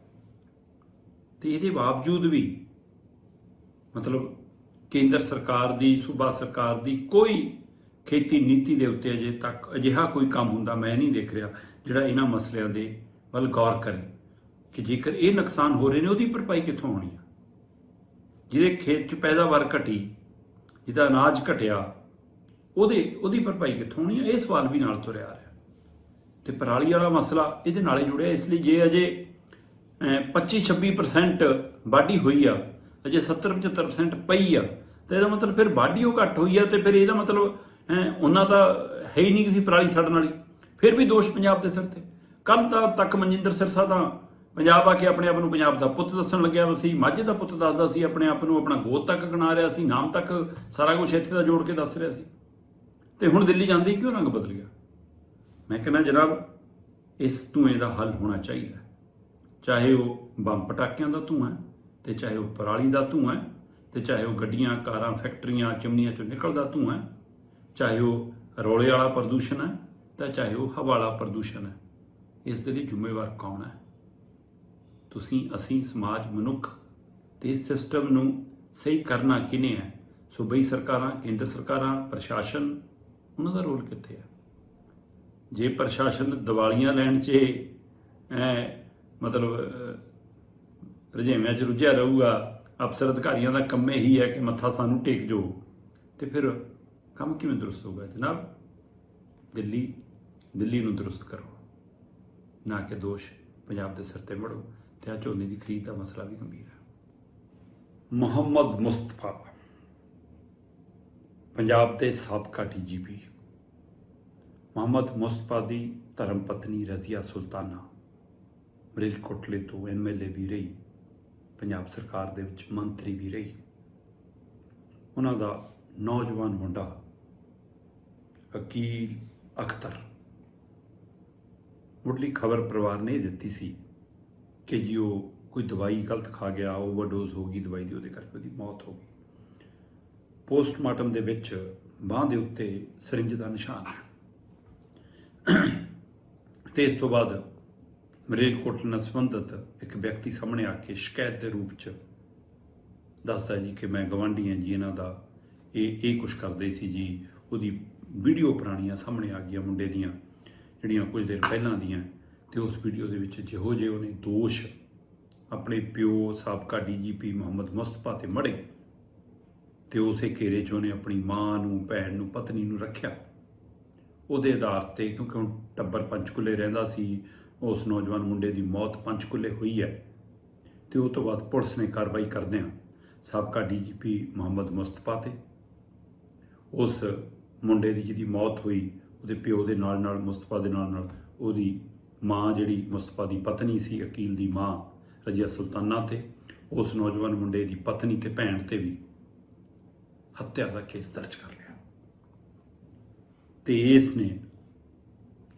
A: ਤੇ ਇਹਦੇ ਬਾਵਜੂਦ ਵੀ ਮਤਲਬ ਕੇਂਦਰ ਸਰਕਾਰ ਦੀ, ਸੂਬਾ ਸਰਕਾਰ ਦੀ ਕੋਈ ਖੇਤੀ ਨੀਤੀ ਦੇ ਉੱਤੇ ਅਜੇ ਤੱਕ ਅਜਿਹਾ ਕੋਈ ਕੰਮ ਹੁੰਦਾ ਮੈਂ ਨਹੀਂ ਦੇਖ ਰਿਹਾ ਜਿਹੜਾ ਇਹਨਾਂ ਮਸਲਿਆਂ ਦੇ ਵੱਲ ਗੌਰ ਕਰੇ ਕਿ ਜੇਕਰ ਇਹ ਨੁਕਸਾਨ ਹੋ ਰਹੇ ਨੇ, ਉਹਦੀ ਭਰਪਾਈ ਕਿੱਥੋਂ ਹੋਣੀ ਆ? ਜਿਹਦੇ ਖੇਤ 'ਚ ਪੈਦਾਵਾਰ ਘਟੀ, ਜਿਹਦਾ ਅਨਾਜ ਘਟਿਆ, ਉਹਦੇ, ਉਹਦੀ ਭਰਪਾਈ ਕਿੱਥੋਂ ਹੋਣੀ ਆ? ਇਹ ਸਵਾਲ ਵੀ ਨਾਲ ਤੁਰਿਆ ਆ ਰਿਹਾ। ਤੇ ਪਰਾਲੀ ਵਾਲਾ ਮਸਲਾ ਇਹਦੇ ਨਾਲ ਹੀ ਜੁੜਿਆ, ਇਸ ਲਈ ਜੇ ਅਜੇ 25-26% ਵਾਢੀ ਹੋਈ ਆ, ਅਜੇ 70-75% ਪਈ ਆ, ਤੇ ਇਹਦਾ ਮਤਲਬ ਫਿਰ ਵਾਢੀ ਉਹ ਘੱਟ ਹੋਈ ਆ ਤੇ ਫਿਰ ਇਹਦਾ ਮਤਲਬ ਹੈਂ, ਉਹਨਾਂ ਤਾਂ ਹੈ ਹੀ ਨਹੀਂ ਕਿਸੇ ਪਰਾਲੀ ਛੱਡਣ ਵਾਲੀ। ਫਿਰ ਵੀ ਦੋਸ਼ ਪੰਜਾਬ ਦੇ ਸਿਰ ਤੇ। ਕੱਲ ਤਾਂ ਤੱਕ ਮਨਜਿੰਦਰ ਸਿਰਸਾ ਦਾ ਪੰਜਾਬ ਆ ਕੇ ਆਪਣੇ ਆਪ ਨੂੰ ਪੰਜਾਬ ਦਾ ਪੁੱਤ ਦੱਸਣ ਲੱਗਿਆ ਸੀ ਮਾਝੇ ਦਾ ਪੁੱਤ ਦੱਸਦਾ ਸੀ ਆਪਣੇ ਆਪ ਨੂੰ ਆਪਣਾ ਗੋਤ ਤੱਕ ਗਣਾ ਰਿਹਾ ਸੀ ਨਾਮ ਤੱਕ ਸਾਰਾ ਕੁਝ ਇੱਥੇ ਦਾ ਜੋੜ ਕੇ ਦੱਸ ਰਿਹਾ ਸੀ। ਤੇ ਹੁਣ ਦਿੱਲੀ ਜਾਂਦੀ ਕਿਉਂ ਰੰਗ ਬਦਲ ਗਿਆ? ਮੈਂ ਕਹਿੰਦਾ ਜਨਾਬ ਇਸ ਧੂਏ ਦਾ ਹੱਲ ਹੋਣਾ ਚਾਹੀਦਾ। ਚਾਹੇ ਉਹ ਬੰਬ ਪਟਾਕਿਆਂ ਦਾ ਧੂਆਂ ਹੈ ਤੇ ਚਾਹੇ ਉਹ ਪਰਾਲੀ ਦਾ ਧੂਆਂ ਹੈ ਤੇ ਚਾਹੇ ਉਹ ਗੱਡੀਆਂ ਕਾਰਾਂ ਫੈਕਟਰੀਆਂ ਚਿਮਨੀਆਂ ਚੋਂ ਨਿਕਲਦਾ ਧੂਆਂ ਚਾਹੇ ਉਹ ਰੋਲੇ ਵਾਲਾ ਪ੍ਰਦੂਸ਼ਣ ਹੈ ਤਾਂ ਚਾਹੇ ਉਹ ਹਵਾ ਵਾਲਾ ਪ੍ਰਦੂਸ਼ਣ ਹੈ ਇਸ ਦੇ ਲਈ ਜ਼ਿੰਮੇਵਾਰ ਕੌਣ ਹੈ? ਤੁਸੀਂ ਅਸੀਂ ਸਮਾਜ ਮਨੁੱਖ ਤੇ ਸਿਸਟਮ ਨੂੰ ਸਹੀ ਕਰਨਾ ਕਿਨੇ ਹੈ? ਸੂਬਈ ਸਰਕਾਰਾਂ ਕੇਂਦਰ ਸਰਕਾਰਾਂ ਪ੍ਰਸ਼ਾਸਨ ਉਹਨਾਂ ਦਾ ਰੋਲ ਕਿੱਥੇ ਹੈ? ਜੇ ਪ੍ਰਸ਼ਾਸਨ ਦੀਵਾਲੀਆਂ ਲੈਣ 'ਚ ਐ ਮਤਲਬ ਅਹ, ਰੁਝੇਵਿਆਂ 'ਚ ਰੁੱਝਿਆ ਰਹੂਗਾ ਅਫਸਰ ਅਧਿਕਾਰੀਆਂ ਦਾ ਕੰਮ ਇਹੀ ਹੈ ਕਿ ਮੱਥਾ ਸਾਨੂੰ ਟੇਕ ਜੋ ਤੇ ਫਿਰ ਕੰਮ ਕਿਵੇਂ ਦਰੁਸਤ ਹੋਊਗਾ ਜਨਾਬ ਦਿੱਲੀ ਦਿੱਲੀ ਨੂੰ ਦਰੁਸਤ ਕਰੋ ਨਾ ਕਿ ਦੋਸ਼ ਪੰਜਾਬ ਦੇ ਸਿਰ ਤੇ ਮੜੋ ਤੇ ਆ ਝੋਨੇ ਦੀ ਖਰੀਦ ਦਾ ਮਸਲਾ ਵੀ ਗੰਭੀਰ ਹੈ ਮੁਹੰਮਦ ਮੁਸਤਫਾ ਪੰਜਾਬ ਦੇ ਸਾਬਕਾ ਡੀਜੀਪੀ ਮੁਹੰਮਦ ਮੁਸਤਫਾ ਦੀ ਧਰਮ ਪਤਨੀ ਰਜ਼ੀਆ ਸੁਲਤਾਨਾ ਮਰੇਲਕੋਟਲੇ ਤੋਂ ਐਮਐਲਏ ਵੀ ਰਹੀ ਪੰਜਾਬ ਸਰਕਾਰ ਦੇ ਵਿੱਚ ਮੰਤਰੀ ਵੀ ਰਹੀ ਉਹਨਾਂ ਦਾ ਨੌਜਵਾਨ ਮੁੰਡਾ ਅਕੀਲ ਅਖਤਰ। ਮੁੱਢਲੀ ਖਬਰ ਪਰਿਵਾਰ ਨੇ ਇਹ ਦਿੱਤੀ ਸੀ ਕਿ ਜੀ ਉਹ ਕੋਈ ਦਵਾਈ ਗਲਤ ਖਾ ਗਿਆ, ਓਵਰਡੋਜ਼ ਹੋ ਗਈ, ਦਵਾਈ ਦੀ ਉਹਦੇ ਕਰਕੇ ਉਹਦੀ ਮੌਤ ਹੋ ਗਈ। ਪੋਸਟਮਾਰਟਮ ਦੇ ਵਿੱਚ ਬਾਹ ਦੇ ਉੱਤੇ ਸਰਿੰਜ ਦਾ ਨਿਸ਼ਾਨ ਹੈ। ਤੇ ਇਸ ਤੋਂ ਬਾਅਦ ਮਰੇਲਕੋਟ ਨਾਲ ਸੰਬੰਧਿਤ ਇੱਕ ਵਿਅਕਤੀ ਸਾਹਮਣੇ ਆ ਕੇ ਸ਼ਿਕਾਇਤ ਦੇ ਰੂਪ 'ਚ ਦੱਸਦਾ ਜੀ ਕਿ ਮੈਂ ਗਵਾਂਢੀ ਹਾਂ ਜੀ, ਇਹਨਾਂ ਦਾ ਇਹ ਇਹ ਕੁਝ ਕਰਦੇ ਸੀ ਜੀ, ਉਹਦੀ ਵੀਡੀਓ ਪੁਰਾਣੀਆਂ ਸਾਹਮਣੇ ਆ ਗਈਆਂ ਮੁੰਡੇ ਦੀਆਂ, ਜਿਹੜੀਆਂ ਕੁਝ ਦਿਨ ਪਹਿਲਾਂ ਦੀਆਂ। ਤੇ ਉਸ ਵੀਡੀਓ ਦੇ ਵਿੱਚ ਜਿਹੋ ਜਿਹੇ ਉਹਨੇ ਦੋਸ਼ ਆਪਣੇ ਪਿਓ ਸਾਬਕਾ ਡੀਜੀਪੀ ਮੁਹੰਮਦ ਮੁਸਤਫਾ ਤੇ ਮੜੇ। ਤੇ ਉਸੇ ਘੇਰੇ 'ਚ ਉਹਨੇ ਆਪਣੀ ਮਾਂ ਨੂੰ, ਭੈਣ ਨੂੰ, ਪਤਨੀ ਨੂੰ ਰੱਖਿਆ। ਉਹਦੇ ਆਧਾਰ ਤੇ, ਕਿਉਂਕਿ ਹੁਣ ਟੱਬਰ ਪੰਚਕੁਲੇ ਰਹਿੰਦਾ ਸੀ, ਉਸ ਨੌਜਵਾਨ ਮੁੰਡੇ ਦੀ ਮੌਤ ਪੰਚਕੁਲੇ ਹੋਈ ਹੈ। ਤੇ ਉਹ ਤੋਂ ਬਾਅਦ ਪੁਲਿਸ ਨੇ ਕਾਰਵਾਈ ਕਰਦਿਆਂ ਸਾਬਕਾ ਡੀਜੀਪੀ ਮੁਹੰਮਦ ਮੁਸਤਫਾ ਤੇ ਉਸ ਮੁੰਡੇ ਦੀ ਜਿਹਦੀ ਮੌਤ ਹੋਈ, ਉਹਦੇ ਪਿਓ ਦੇ ਨਾਲ ਨਾਲ, ਮੁਸਤਫਾ ਦੇ ਨਾਲ ਨਾਲ, ਉਹਦੀ ਮਾਂ ਜਿਹੜੀ ਮੁਸਤਫਾ ਦੀ ਪਤਨੀ ਸੀ, ਅਕੀਲ ਦੀ ਮਾਂ ਰਜੀਆ ਸੁਲਤਾਨਾ ਤੇ, ਉਸ ਨੌਜਵਾਨ ਮੁੰਡੇ ਦੀ ਪਤਨੀ ਤੇ ਭੈਣ ਤੇ ਵੀ ਹੱਤਿਆ ਦਾ ਕੇਸ ਦਰਜ ਕਰ ਲਿਆ। ਤੇ ਇਸ ਨੇ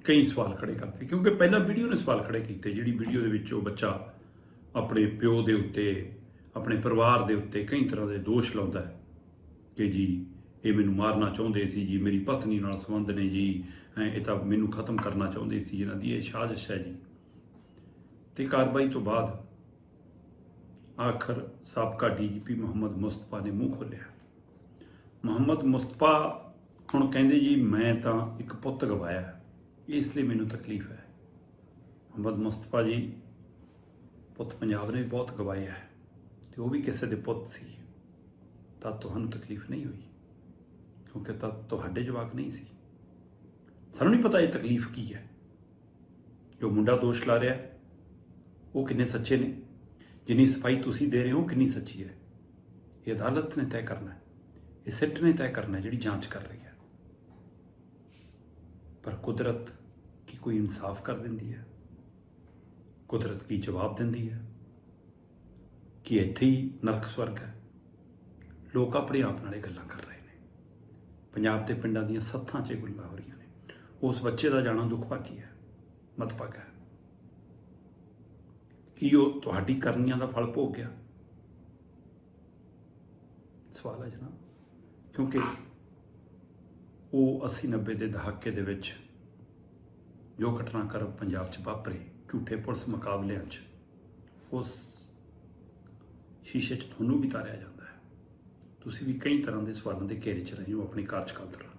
A: ਕਈ ਸਵਾਲ ਖੜੇ ਕਰਤੇ ਕਿਉਂਕਿ ਪਹਿਲਾਂ ਵੀਡੀਓ ਨੇ ਸਵਾਲ ਖੜੇ ਕੀਤੇ, ਜਿਹੜੀ ਵੀਡੀਓ ਦੇ ਵਿੱਚ ਉਹ ਬੱਚਾ ਆਪਣੇ ਪਿਓ ਦੇ ਉੱਤੇ, ਆਪਣੇ ਪਰਿਵਾਰ ਦੇ ਉੱਤੇ ਕਈ ਤਰ੍ਹਾਂ ਦੇ ਦੋਸ਼ ਲਾਉਂਦਾ ਹੈ ਕਿ ਜੀ ਇਹ ਮੈਨੂੰ ਮਾਰਨਾ ਚਾਹੁੰਦੇ ਸੀ ਜੀ, ਮੇਰੀ ਪਤਨੀ ਨਾਲ ਸੰਬੰਧ ਨੇ ਜੀ ਇਹ ਤਾਂ ਮੈਨੂੰ ਖਤਮ ਕਰਨਾ ਚਾਹੁੰਦੇ ਸੀ ਇਹਨਾਂ ਦੀ ਇਹ ਸਾਜ਼ਿਸ਼ ਹੈ ਜੀ। ਤੇ ਕਾਰਵਾਈ ਤੋਂ ਬਾਅਦ ਆਖਰ ਸਾਬਕਾ ਡੀਜੀਪੀ ਮੁਹੰਮਦ ਮੁਸਤਫਾ ਨੇ ਮੂੰਹ ਖੋਲ੍ਹਿਆ। ਮੁਹੰਮਦ ਮੁਸਤਫਾ ਹੁਣ ਕਹਿੰਦੇ ਜੀ, ਮੈਂ ਤਾਂ ਇੱਕ ਪੁੱਤ ਗਵਾਇਆ ਇਸ ਲਈ ਮੈਨੂੰ ਤਕਲੀਫ ਹੈ। ਮੁਹੰਮਦ ਮੁਸਤਫਾ ਜੀ, ਪੁੱਤ ਪੰਜਾਬ ਨੇ ਬਹੁਤ ਗਵਾਇਆ ਹੈ, ਤੇ ਉਹ ਵੀ ਕਿਸੇ ਦੇ ਪੁੱਤ ਸੀ, ਤਾਂ ਤੁਹਾਨੂੰ ਤਕਲੀਫ ਨਹੀਂ ਹੋਈ? ਕਿਉਂਕਿ ਤਾਂ ਤੁਹਾਡੇ ਜਵਾਕ ਨਹੀਂ ਸੀ। ਸਾਨੂੰ ਨਹੀਂ ਪਤਾ ਇਹ ਤਕਲੀਫ ਕੀ ਹੈ। ਜੋ ਮੁੰਡਾ ਦੋਸ਼ ਲਾ ਰਿਹਾ ਉਹ ਕਿੰਨੇ ਸੱਚੇ ਨੇ। ਜਿੰਨੀ ਸਫ਼ਾਈ ਤੁਸੀਂ ਦੇ ਰਹੇ ਹੋ ਕਿੰਨੀ ਸੱਚੀ ਹੈ। ਇਹ ਅਦਾਲਤ ਨੇ ਤੈਅ ਕਰਨਾ ਹੈ। ਇਹ ਸਿੱਟ ਨੇ ਤੈਅ ਕਰਨਾ ਜਿਹੜੀ ਜਾਂਚ ਕਰ ਰਹੀ ਹੈ। ਪਰ ਕੁਦਰਤ ਕੀ ਕੋਈ ਇਨਸਾਫ ਕਰ ਦਿੰਦੀ ਹੈ? ਕੁਦਰਤ ਕੀ ਜਵਾਬ ਦਿੰਦੀ ਹੈ? ਕਿ ਇੱਥੇ ਹੀ ਨਰਕ ਸਵਰਗ ਹੈ? ਲੋਕ ਆਪਣੇ ਆਪ ਨਾਲ ਇਹ ਗੱਲਾਂ ਕਰ ਰਹੇ ਪੰਜਾਬ ਦੇ ਪਿੰਡਾਂ ਦੀਆਂ ਸੱਥਾਂ 'ਚ ਇਹ ਗੁੱਲਾਂ ਹੋ ਰਹੀਆਂ ਨੇ। ਉਸ ਬੱਚੇ ਦਾ ਜਾਣਾ ਦੁੱਖ ਭਾਗੀ ਹੈ ਮਤਪਾਗਾ ਹੈ। ਕੀ ਉਹ ਤੁਹਾਡੀ ਕਰਨੀਆਂ ਦਾ ਫਲ ਭੋਗ ਗਿਆ? ਸਵਾਲ ਹੈ ਜਨਾਬ, ਕਿਉਂਕਿ ਉਹ 80 90 ਦੇ ਦਹਾਕੇ ਦੇ ਵਿੱਚ ਜੋ ਘਟਨਾਕ੍ਰਮ ਪੰਜਾਬ 'ਚ ਵਾਪਰੇ ਝੂਠੇ ਪੁਲਿਸ ਮੁਕਾਬਲਿਆਂ 'ਚ, ਉਸ ਸ਼ੀਸ਼ੇ 'ਚ ਤੁਹਾਨੂੰ ਵੀ ਤਾਰਿਆ ਜਾਂਦਾ। ਤੁਸੀਂ ਵੀ ਕਈ ਤਰ੍ਹਾਂ ਦੇ ਸਵਾਲਾਂ ਦੇ ਘੇਰੇ 'ਚ ਰਹੇ ਹੋ ਆਪਣੇ ਕਾਰਜਕਾਲ ਦੌਰਾਨ।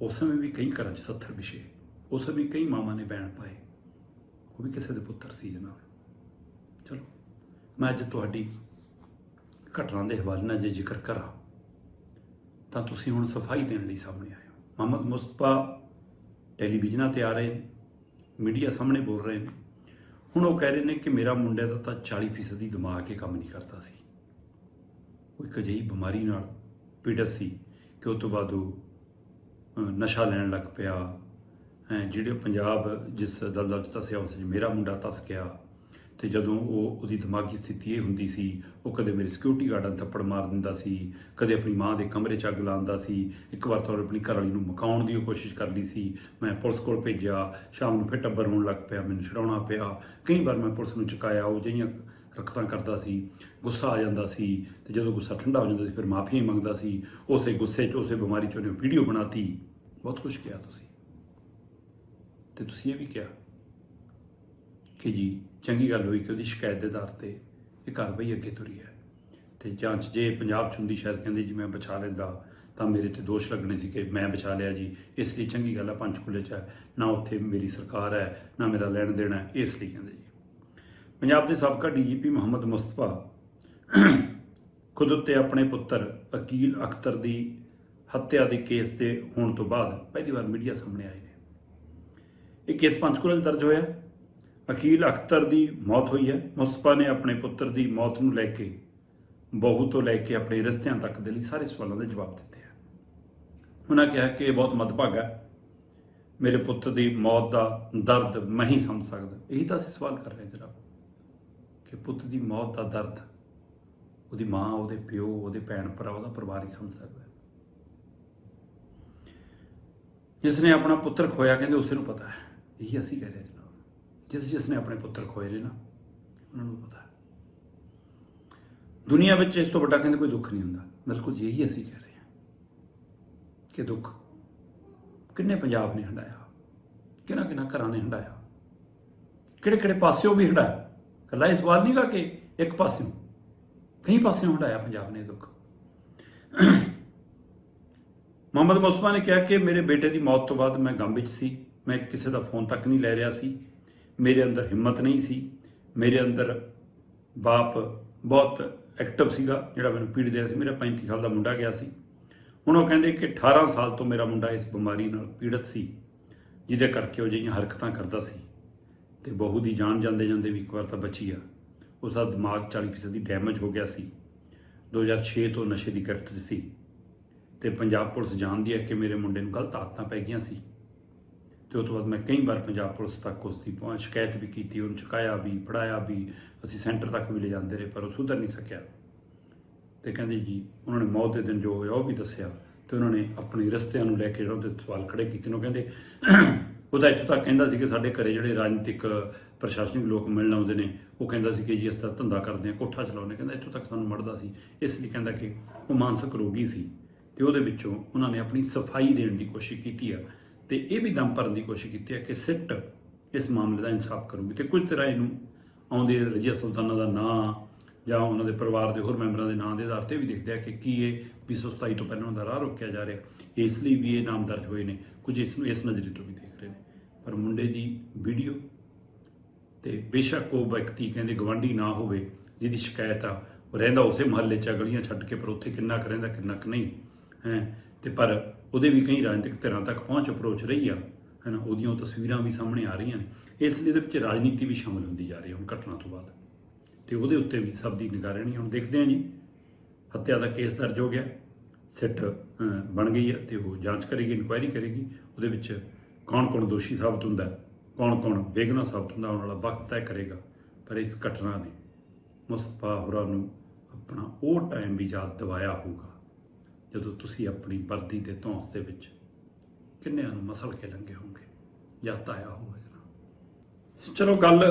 A: ਉਸ ਸਮੇਂ ਵੀ ਕਈ ਘਰਾਂ 'ਚ 70 ਵਿਸ਼ੇ ਉਸ ਸਮੇਂ ਕਈ ਮਾਵਾਂ ਨੇ ਬੈਣ ਪਾਏ। ਉਹ ਵੀ ਕਿਸੇ ਦੇ ਪੁੱਤਰ ਸੀ ਜਨਾਬ। ਚਲੋ, ਮੈਂ ਅੱਜ ਤੁਹਾਡੀ ਘਟਨਾ ਦੇ ਹਵਾਲੇ ਨਾਲ ਜੇ ਜ਼ਿਕਰ ਕਰਾਂ, ਤਾਂ ਤੁਸੀਂ ਹੁਣ ਸਫ਼ਾਈ ਦੇਣ ਲਈ ਸਾਹਮਣੇ ਆਏ ਹੋ। ਮੁਹੰਮਦ ਮੁਸਤਫਾ ਟੈਲੀਵਿਜ਼ਨਾਂ ਤੇ ਆ ਰਹੇ ਨੇ, ਮੀਡੀਆ ਸਾਹਮਣੇ ਬੋਲ ਰਹੇ ਨੇ। ਹੁਣ ਉਹ ਕਹਿ ਰਹੇ ਨੇ ਕਿ ਮੇਰਾ ਮੁੰਡੇ ਦਾ ਤਾਂ 40% ਦੀ ਦਿਮਾਗ ਹੀ ਕੰਮ ਨਹੀਂ ਕਰਦਾ ਸੀ। ਉਹ ਇੱਕ ਅਜਿਹੀ ਬਿਮਾਰੀ ਨਾਲ ਪੀੜਤ ਸੀ ਕਿ ਉਸ ਤੋਂ ਬਾਅਦ ਉਹ ਨਸ਼ਾ ਲੈਣ ਲੱਗ ਪਿਆ। ਜਿਹੜੇ ਪੰਜਾਬ ਜਿਸ ਦਲਦਲ 'ਚ ਤਸਿਆ ਉਸ 'ਚ ਮੇਰਾ ਮੁੰਡਾ ਤਸ ਗਿਆ। ਤੇ ਜਦੋਂ ਉਹ ਉਹਦੀ ਦਿਮਾਗੀ ਸਥਿਤੀ ਇਹ ਹੁੰਦੀ ਸੀ, ਉਹ ਕਦੇ ਮੇਰੇ ਸਿਕਿਉਰਿਟੀ ਗਾਰਡਾਂ ਨੂੰ ਥੱਪੜ ਮਾਰ ਦਿੰਦਾ ਸੀ, ਕਦੇ ਆਪਣੀ ਮਾਂ ਦੇ ਕਮਰੇ 'ਚ ਅੱਗ ਲਾਉਂਦਾ ਸੀ। ਇੱਕ ਵਾਰ ਤਾਂ ਆਪਣੀ ਘਰ ਵਾਲੀ ਨੂੰ ਮਕਾਉਣ ਦੀ ਉਹ ਕੋਸ਼ਿਸ਼ ਕਰ ਲਈ ਸੀ। ਮੈਂ ਪੁਲਿਸ ਕੋਲ ਭੇਜਿਆ, ਸ਼ਾਮ ਨੂੰ ਫਿਰ ਟੱਬਰ ਹੋਣ ਲੱਗ ਪਿਆ, ਮੈਨੂੰ ਛਡਾਉਣਾ ਪਿਆ। ਕਈ ਵਾਰ ਮੈਂ ਪੁਲਿਸ ਨੂੰ ਚੁਕਾਇਆ, ਉਹ ਜਿਹੀਆਂ ਰਕਤਾਂ ਕਰਦਾ ਸੀ, ਗੁੱਸਾ ਆ ਜਾਂਦਾ ਸੀ ਤੇ ਜਦੋਂ ਗੁੱਸਾ ਠੰਡਾ ਹੋ ਜਾਂਦਾ ਸੀ, ਫਿਰ ਮਾਫੀ ਮੰਗਦਾ ਸੀ। ਉਸੇ ਗੁੱਸੇ 'ਚ, ਉਸੇ ਬਿਮਾਰੀ 'ਚ ਉਹਨੇ ਵੀਡੀਓ ਬਣਾਤੀ। ਬਹੁਤ ਕੁਝ ਕਿਹਾ ਤੁਸੀਂ। ਤੇ ਤੁਸੀਂ ਇਹ ਵੀ ਕਿਹਾ ਕਿ ਜੀ, ਚੰਗੀ ਗੱਲ ਹੋਈ ਕਿ ਉਹਦੀ ਸ਼ਿਕਾਇਤ ਦੇ ਆਧਾਰ ਤੇ ਇਹ ਕਾਰਵਾਈ ਅੱਗੇ ਤੁਰੀ ਹੈ। ਤੇ ਜਾਂਚ ਜੇ ਪੰਜਾਬ ਚ ਹੁੰਦੀ ਸ਼ਾਇਦ ਕਹਿੰਦੇ ਜੀ, ਮੈਂ ਬਚਾ ਲੈਂਦਾ ਤਾਂ ਮੇਰੇ ਤੇ ਦੋਸ਼ ਲੱਗਣੇ ਸੀ ਕਿ ਮੈਂ ਬਚਾ ਲਿਆ ਜੀ। ਇਸ ਲਈ ਚੰਗੀ ਗੱਲ ਹੈ ਪੰਚਕੂਲੇ ਚ ਹੈ। ਨਾ ਉੱਥੇ ਮੇਰੀ ਸਰਕਾਰ ਹੈ, ਨਾ ਮੇਰਾ ਲੈਣ ਦੇਣ ਹੈ। ਇਸ ਲਈ ਕਹਿੰਦੇ ਜੀ। ਪੰਜਾਬ ਦੇ ਸਾਬਕਾ ਡੀਜੀਪੀ ਮੁਹੰਮਦ ਮੁਸਤਫਾ ਖੁਦ ਉੱਤੇ ਆਪਣੇ ਪੁੱਤਰ ਅਕੀਲ ਅਖਤਰ ਦੀ ਹੱਤਿਆ ਦੇ ਕੇਸ ਦੇ ਹੋਣ ਤੋਂ ਬਾਅਦ ਪਹਿਲੀ ਵਾਰ ਮੀਡੀਆ ਸਾਹਮਣੇ ਆਏ ਨੇ। ਇਹ ਕੇਸ ਪੰਚਕੂਲੇ 'ਚ ਦਰਜ ਹੋਇਆ। ਅਕੀਲ ਅਖਤਰ ਦੀ ਮੌਤ ਹੋਈ ਹੈ। ਮੁਸਤਫਾ ਨੇ ਆਪਣੇ ਪੁੱਤਰ ਦੀ ਮੌਤ ਨੂੰ ਲੈ ਕੇ, ਬਹੂ ਤੋਂ ਲੈ ਕੇ ਆਪਣੇ ਰਿਸ਼ਤਿਆਂ ਤੱਕ ਦੇ ਲਈ ਸਾਰੇ ਸਵਾਲਾਂ ਦੇ ਜਵਾਬ ਦਿੱਤੇ ਆ। ਉਹਨਾਂ ਕਿਹਾ ਕਿ ਇਹ ਬਹੁਤ ਮਦਭਾਗਾ ਹੈ। ਮੇਰੇ ਪੁੱਤ ਦੀ ਮੌਤ ਦਾ ਦਰਦ ਮੈਂ ਹੀ ਸਮਝ ਸਕਦਾ। ਇਹੀ ਤਾਂ ਅਸੀਂ ਸਵਾਲ ਕਰ ਰਹੇ ਜਨਾਬ। ਕਿ ਪੁੱਤ ਦੀ ਮੌਤ ਦਾ ਦਰਦ, ਉਹਦੀ ਮਾਂ, ਉਹਦੇ ਪਿਓ, ਉਹਦੇ ਭੈਣ ਭਰਾ, ਉਹਦਾ ਪਰਿਵਾਰ ਹੀ ਸਮਝ ਸਕਦਾ ਜਿਸ ਨੇ ਆਪਣਾ ਪੁੱਤਰ ਖੋਇਆ, ਕਹਿੰਦੇ ਉਸੇ ਨੂੰ ਪਤਾ ਹੈ। ਇਹੀ ਅਸੀਂ ਕਹਿ ਰਹੇ ਜਨਾਬ। ਜਿਸ ਜਿਸ ਨੇ ਆਪਣੇ ਪੁੱਤਰ ਖੋਏ ਨੇ ਨਾ, ਉਹਨਾਂ ਨੂੰ ਪਤਾ ਹੈ। ਦੁਨੀਆ ਵਿੱਚ ਇਸ ਤੋਂ ਵੱਡਾ ਕਹਿੰਦੇ ਕੋਈ ਦੁੱਖ ਨਹੀਂ ਹੁੰਦਾ। ਬਿਲਕੁਲ ਇਹੀ ਅਸੀਂ ਕਹਿ ਰਹੇ ਹਾਂ ਕਿ ਦੁੱਖ ਕਿੰਨੇ ਪੰਜਾਬ ਨੇ ਹੰਡਾਇਆ ਕਿਹਨਾਂ ਕਿਹਨਾਂ ਘਰਾਂ ਨੇ ਹੰਡਾਇਆ ਕਿਹੜੇ ਕਿਹੜੇ ਪਾਸਿਓਂ ਵੀ ਹੰਡਾਇਆ। ਕੱਲਾ ਇਹ ਸਵਾਲ ਨਹੀਂਗਾ ਕਿ ਇੱਕ ਪਾਸਿਓਂ, ਕਈ ਪਾਸਿਓਂ ਹਟਾਇਆ ਪੰਜਾਬ ਨੇ ਦੁੱਖ। ਮੁਹੰਮਦ ਮੁਸਤਫਾ ਨੇ ਕਿਹਾ ਕਿ ਮੇਰੇ ਬੇਟੇ ਦੀ ਮੌਤ ਤੋਂ ਬਾਅਦ ਮੈਂ ਗਮ ਵਿੱਚ ਸੀ, ਮੈਂ ਕਿਸੇ ਦਾ ਫੋਨ ਤੱਕ ਨਹੀਂ ਲੈ ਰਿਹਾ ਸੀ, ਮੇਰੇ ਅੰਦਰ ਹਿੰਮਤ ਨਹੀਂ ਸੀ, ਮੇਰੇ ਅੰਦਰ ਬਾਪ ਬਹੁਤ ਐਕਟਿਵ ਸੀਗਾ, ਜਿਹੜਾ ਮੈਨੂੰ ਪੀੜ ਰਿਹਾ ਸੀ, ਮੇਰਾ 35 ਸਾਲ ਦਾ ਮੁੰਡਾ ਗਿਆ ਸੀ। ਹੁਣ ਉਹ ਕਹਿੰਦੇ ਕਿ 18 ਸਾਲ ਤੋਂ ਮੇਰਾ ਮੁੰਡਾ ਇਸ ਬਿਮਾਰੀ ਨਾਲ ਪੀੜਤ ਸੀ, ਜਿਹਦੇ ਕਰਕੇ ਉਹ ਜਿਹੀਆਂ ਹਰਕਤਾਂ ਕਰਦਾ ਸੀ। ਤੇ ਬਹੂ ਦੀ ਜਾਨ ਜਾਂਦੇ ਜਾਂਦੇ ਵੀ ਇੱਕ ਵਾਰ ਤਾਂ ਬਚੀ ਆ। ਉਸ ਦਾ ਦਿਮਾਗ 40% ਦੀ ਡੈਮੇਜ ਹੋ ਗਿਆ ਸੀ। 2006 ਤੋਂ ਨਸ਼ੇ ਦੀ ਗ੍ਰਿਫਤ 'ਚ ਸੀ। ਤੇ ਪੰਜਾਬ ਪੁਲਿਸ ਜਾਣਦੀ ਹੈ ਕਿ ਮੇਰੇ ਮੁੰਡੇ ਨੂੰ ਗਲਤ ਆਦਤਾਂ ਪੈ ਗਈਆਂ ਸੀ। ਤੇ ਉਸ ਤੋਂ ਬਾਅਦ ਮੈਂ ਕਈ ਵਾਰ ਪੰਜਾਬ ਪੁਲਿਸ ਤੱਕ ਉਸ ਦੀ ਸ਼ਿਕਾਇਤ ਵੀ ਕੀਤੀ, ਉਹਨੂੰ ਚੁਕਾਇਆ ਵੀ ਪੜਾਇਆ ਵੀ, ਅਸੀਂ ਸੈਂਟਰ ਤੱਕ ਵੀ ਲੈ ਜਾਂਦੇ ਰਹੇ, ਪਰ ਉਹ ਸੁਧਰ ਨਹੀਂ ਸਕਿਆ। ਤੇ ਕਹਿੰਦੇ ਜੀ, ਉਹਨਾਂ ਨੇ ਮੌਤ ਦੇ ਦਿਨ ਜੋ ਹੋਇਆ ਉਹ ਵੀ ਦੱਸਿਆ। ਤੇ ਉਹਨਾਂ ਨੇ ਆਪਣੇ ਰਸਤਿਆਂ ਨੂੰ ਲੈ ਕੇ ਜਿਹੜਾ ਉਹਦੇ ਸਵਾਲ ਖੜੇ ਕੀਤੇ ਨੇ, ਉਹ ਕਹਿੰਦੇ ਉਹਦਾ ਇੱਥੋਂ ਤੱਕ ਕਹਿੰਦਾ ਸੀ ਕਿ ਸਾਡੇ ਘਰੇ ਜਿਹੜੇ ਰਾਜਨੀਤਿਕ ਪ੍ਰਸ਼ਾਸਨਿਕ ਲੋਕ ਮਿਲਣ ਆਉਂਦੇ ਨੇ, ਉਹ ਕਹਿੰਦਾ ਸੀ ਕਿ ਜੀ ਅਸੀਂ ਧੰਦਾ ਕਰਦੇ ਹਾਂ, ਕੋਠਾ ਚਲਾਉਂਦੇ ਕਹਿੰਦਾ ਇੱਥੋਂ ਤੱਕ ਸਾਨੂੰ ਮੜਦਾ ਸੀ। ਇਸ ਲਈ ਕਹਿੰਦਾ ਕਿ ਉਹ ਮਾਨਸਿਕ ਰੋਗੀ ਸੀ ਤੇ ਉਹਦੇ ਵਿੱਚੋਂ ਉਹਨਾਂ ਨੇ ਆਪਣੀ ਸਫ਼ਾਈ ਦੇਣ ਦੀ ਕੋਸ਼ਿਸ਼ ਕੀਤੀ ਆ ਤੇ ਇਹ ਵੀ ਦਮ ਭਰਨ ਦੀ ਕੋਸ਼ਿਸ਼ ਕੀਤੀ ਆ ਕਿ ਸਿੱਟ ਇਸ ਮਾਮਲੇ ਦਾ ਇਨਸਾਫ ਕਰੂਗੀ। ਤੇ ਕੁਝ ਤਰ੍ਹਾਂ ਇਹਨੂੰ ਆਉਂਦੇ ਰਜੀਆ ਸੁਲਤਾਨਾ ਦਾ ਨਾਂ ਜਾਂ ਉਹਨਾਂ ਦੇ ਪਰਿਵਾਰ ਦੇ ਹੋਰ ਮੈਂਬਰਾਂ ਦੇ ਨਾਂ ਦੇ ਆਧਾਰ ਤੇ ਵੀ ਦੇਖਦੇ ਆ ਕਿ ਕੀ ਇਹ 227 ਤੋਂ ਪਹਿਲਾਂ ਦਾ ਰਾਹ ਰੋਕਿਆ ਜਾ ਰਿਹਾ। ਇਸ ਲਈ ਵੀ ਇਹ ਨਾਮ ਦਰਜ ਹੋਏ ਨੇ। ਕੁਝ ਇਸ ਨੂੰ ਇਸ ਨਜ਼ਰੀਏ ਤੋਂ ਵੀ ਪਰ ਮੁੰਡੇ ਦੀ ਵੀਡੀਓ ਤੇ ਬੇਸ਼ੱਕ ਉਹ ਵਿਅਕਤੀ ਕਹਿੰਦੇ ਗਵਾਂਢੀ ਨਾ ਹੋਵੇ ਜਿਹਦੀ ਸ਼ਿਕਾਇਤ ਆ ਉਹ ਰਹਿੰਦਾ ਉਸੇ ਮਹੱਲੇ 'ਚ ਆ, ਗਲੀਆਂ ਛੱਡ ਕੇ ਪਰ ਉੱਥੇ ਕਿੰਨਾ ਕੁ ਰਹਿੰਦਾ ਕਿੰਨਾ ਕੁ ਨਹੀਂ ਹੈ। ਤੇ ਪਰ ਉਹਦੇ ਵੀ ਕਈ ਰਾਜਨੀਤਿਕ ਧਿਰਾਂ ਤੱਕ ਪਹੁੰਚ ਅਪਰੋਚ ਰਹੀ ਆ ਹੈ ਨਾ ਉਹਦੀਆਂ ਤਸਵੀਰਾਂ ਵੀ ਸਾਹਮਣੇ ਆ ਰਹੀਆਂ ਨੇ। ਇਸ ਲਈ ਇਹਦੇ ਵਿੱਚ ਰਾਜਨੀਤੀ ਵੀ ਸ਼ਾਮਲ ਹੁੰਦੀ ਜਾ ਰਹੀ ਹੈ ਹੁਣ ਘਟਨਾ ਤੋਂ ਬਾਅਦ। ਤੇ ਉਹਦੇ ਉੱਤੇ ਵੀ ਸਭ ਦੀ ਨਿਗਾਹ ਰਹਿਣੀ ਹੁਣ ਦੇਖਦੇ ਹਾਂ ਜੀ ਹੱਤਿਆ ਦਾ ਕੇਸ ਦਰਜ ਹੋ ਗਿਆ ਸਿੱਟ ਬਣ ਗਈ ਹੈ ਤੇ ਉਹ ਜਾਂਚ ਕਰੇਗੀ ਇਨਕੁਆਇਰੀ ਕਰੇਗੀ ਉਹਦੇ ਵਿੱਚ ਕੌਣ ਕੌਣ ਦੋਸ਼ੀ ਸਾਬਤ ਹੁੰਦਾ ਕੌਣ ਕੌਣ ਬੇਗੁਨਾਹ ਸਾਬਤ ਹੁੰਦਾ ਆਉਣ ਵਾਲਾ ਵਕਤ ਤੈਅ ਕਰੇਗਾ। ਪਰ ਇਸ ਘਟਨਾ ਨੇ ਮੁਸਤਫਾ ਹੋਰਾਂ ਨੂੰ ਆਪਣਾ ਉਹ ਟਾਈਮ ਵੀ ਯਾਦ ਦਿਵਾਇਆ ਹੋਊਗਾ, ਜਦੋਂ ਤੁਸੀਂ ਆਪਣੀ ਵਰਦੀ ਦੇ ਧੌਂਸ ਦੇ ਵਿੱਚ ਕਿੰਨਿਆਂ ਨੂੰ ਮਸਲ ਕੇ ਲੰਘੇ ਹੋਵੋਗੇ। ਯਾਦ ਆਇਆ ਹੋਵੇਗਾ ਚਲੋ ਗੱਲ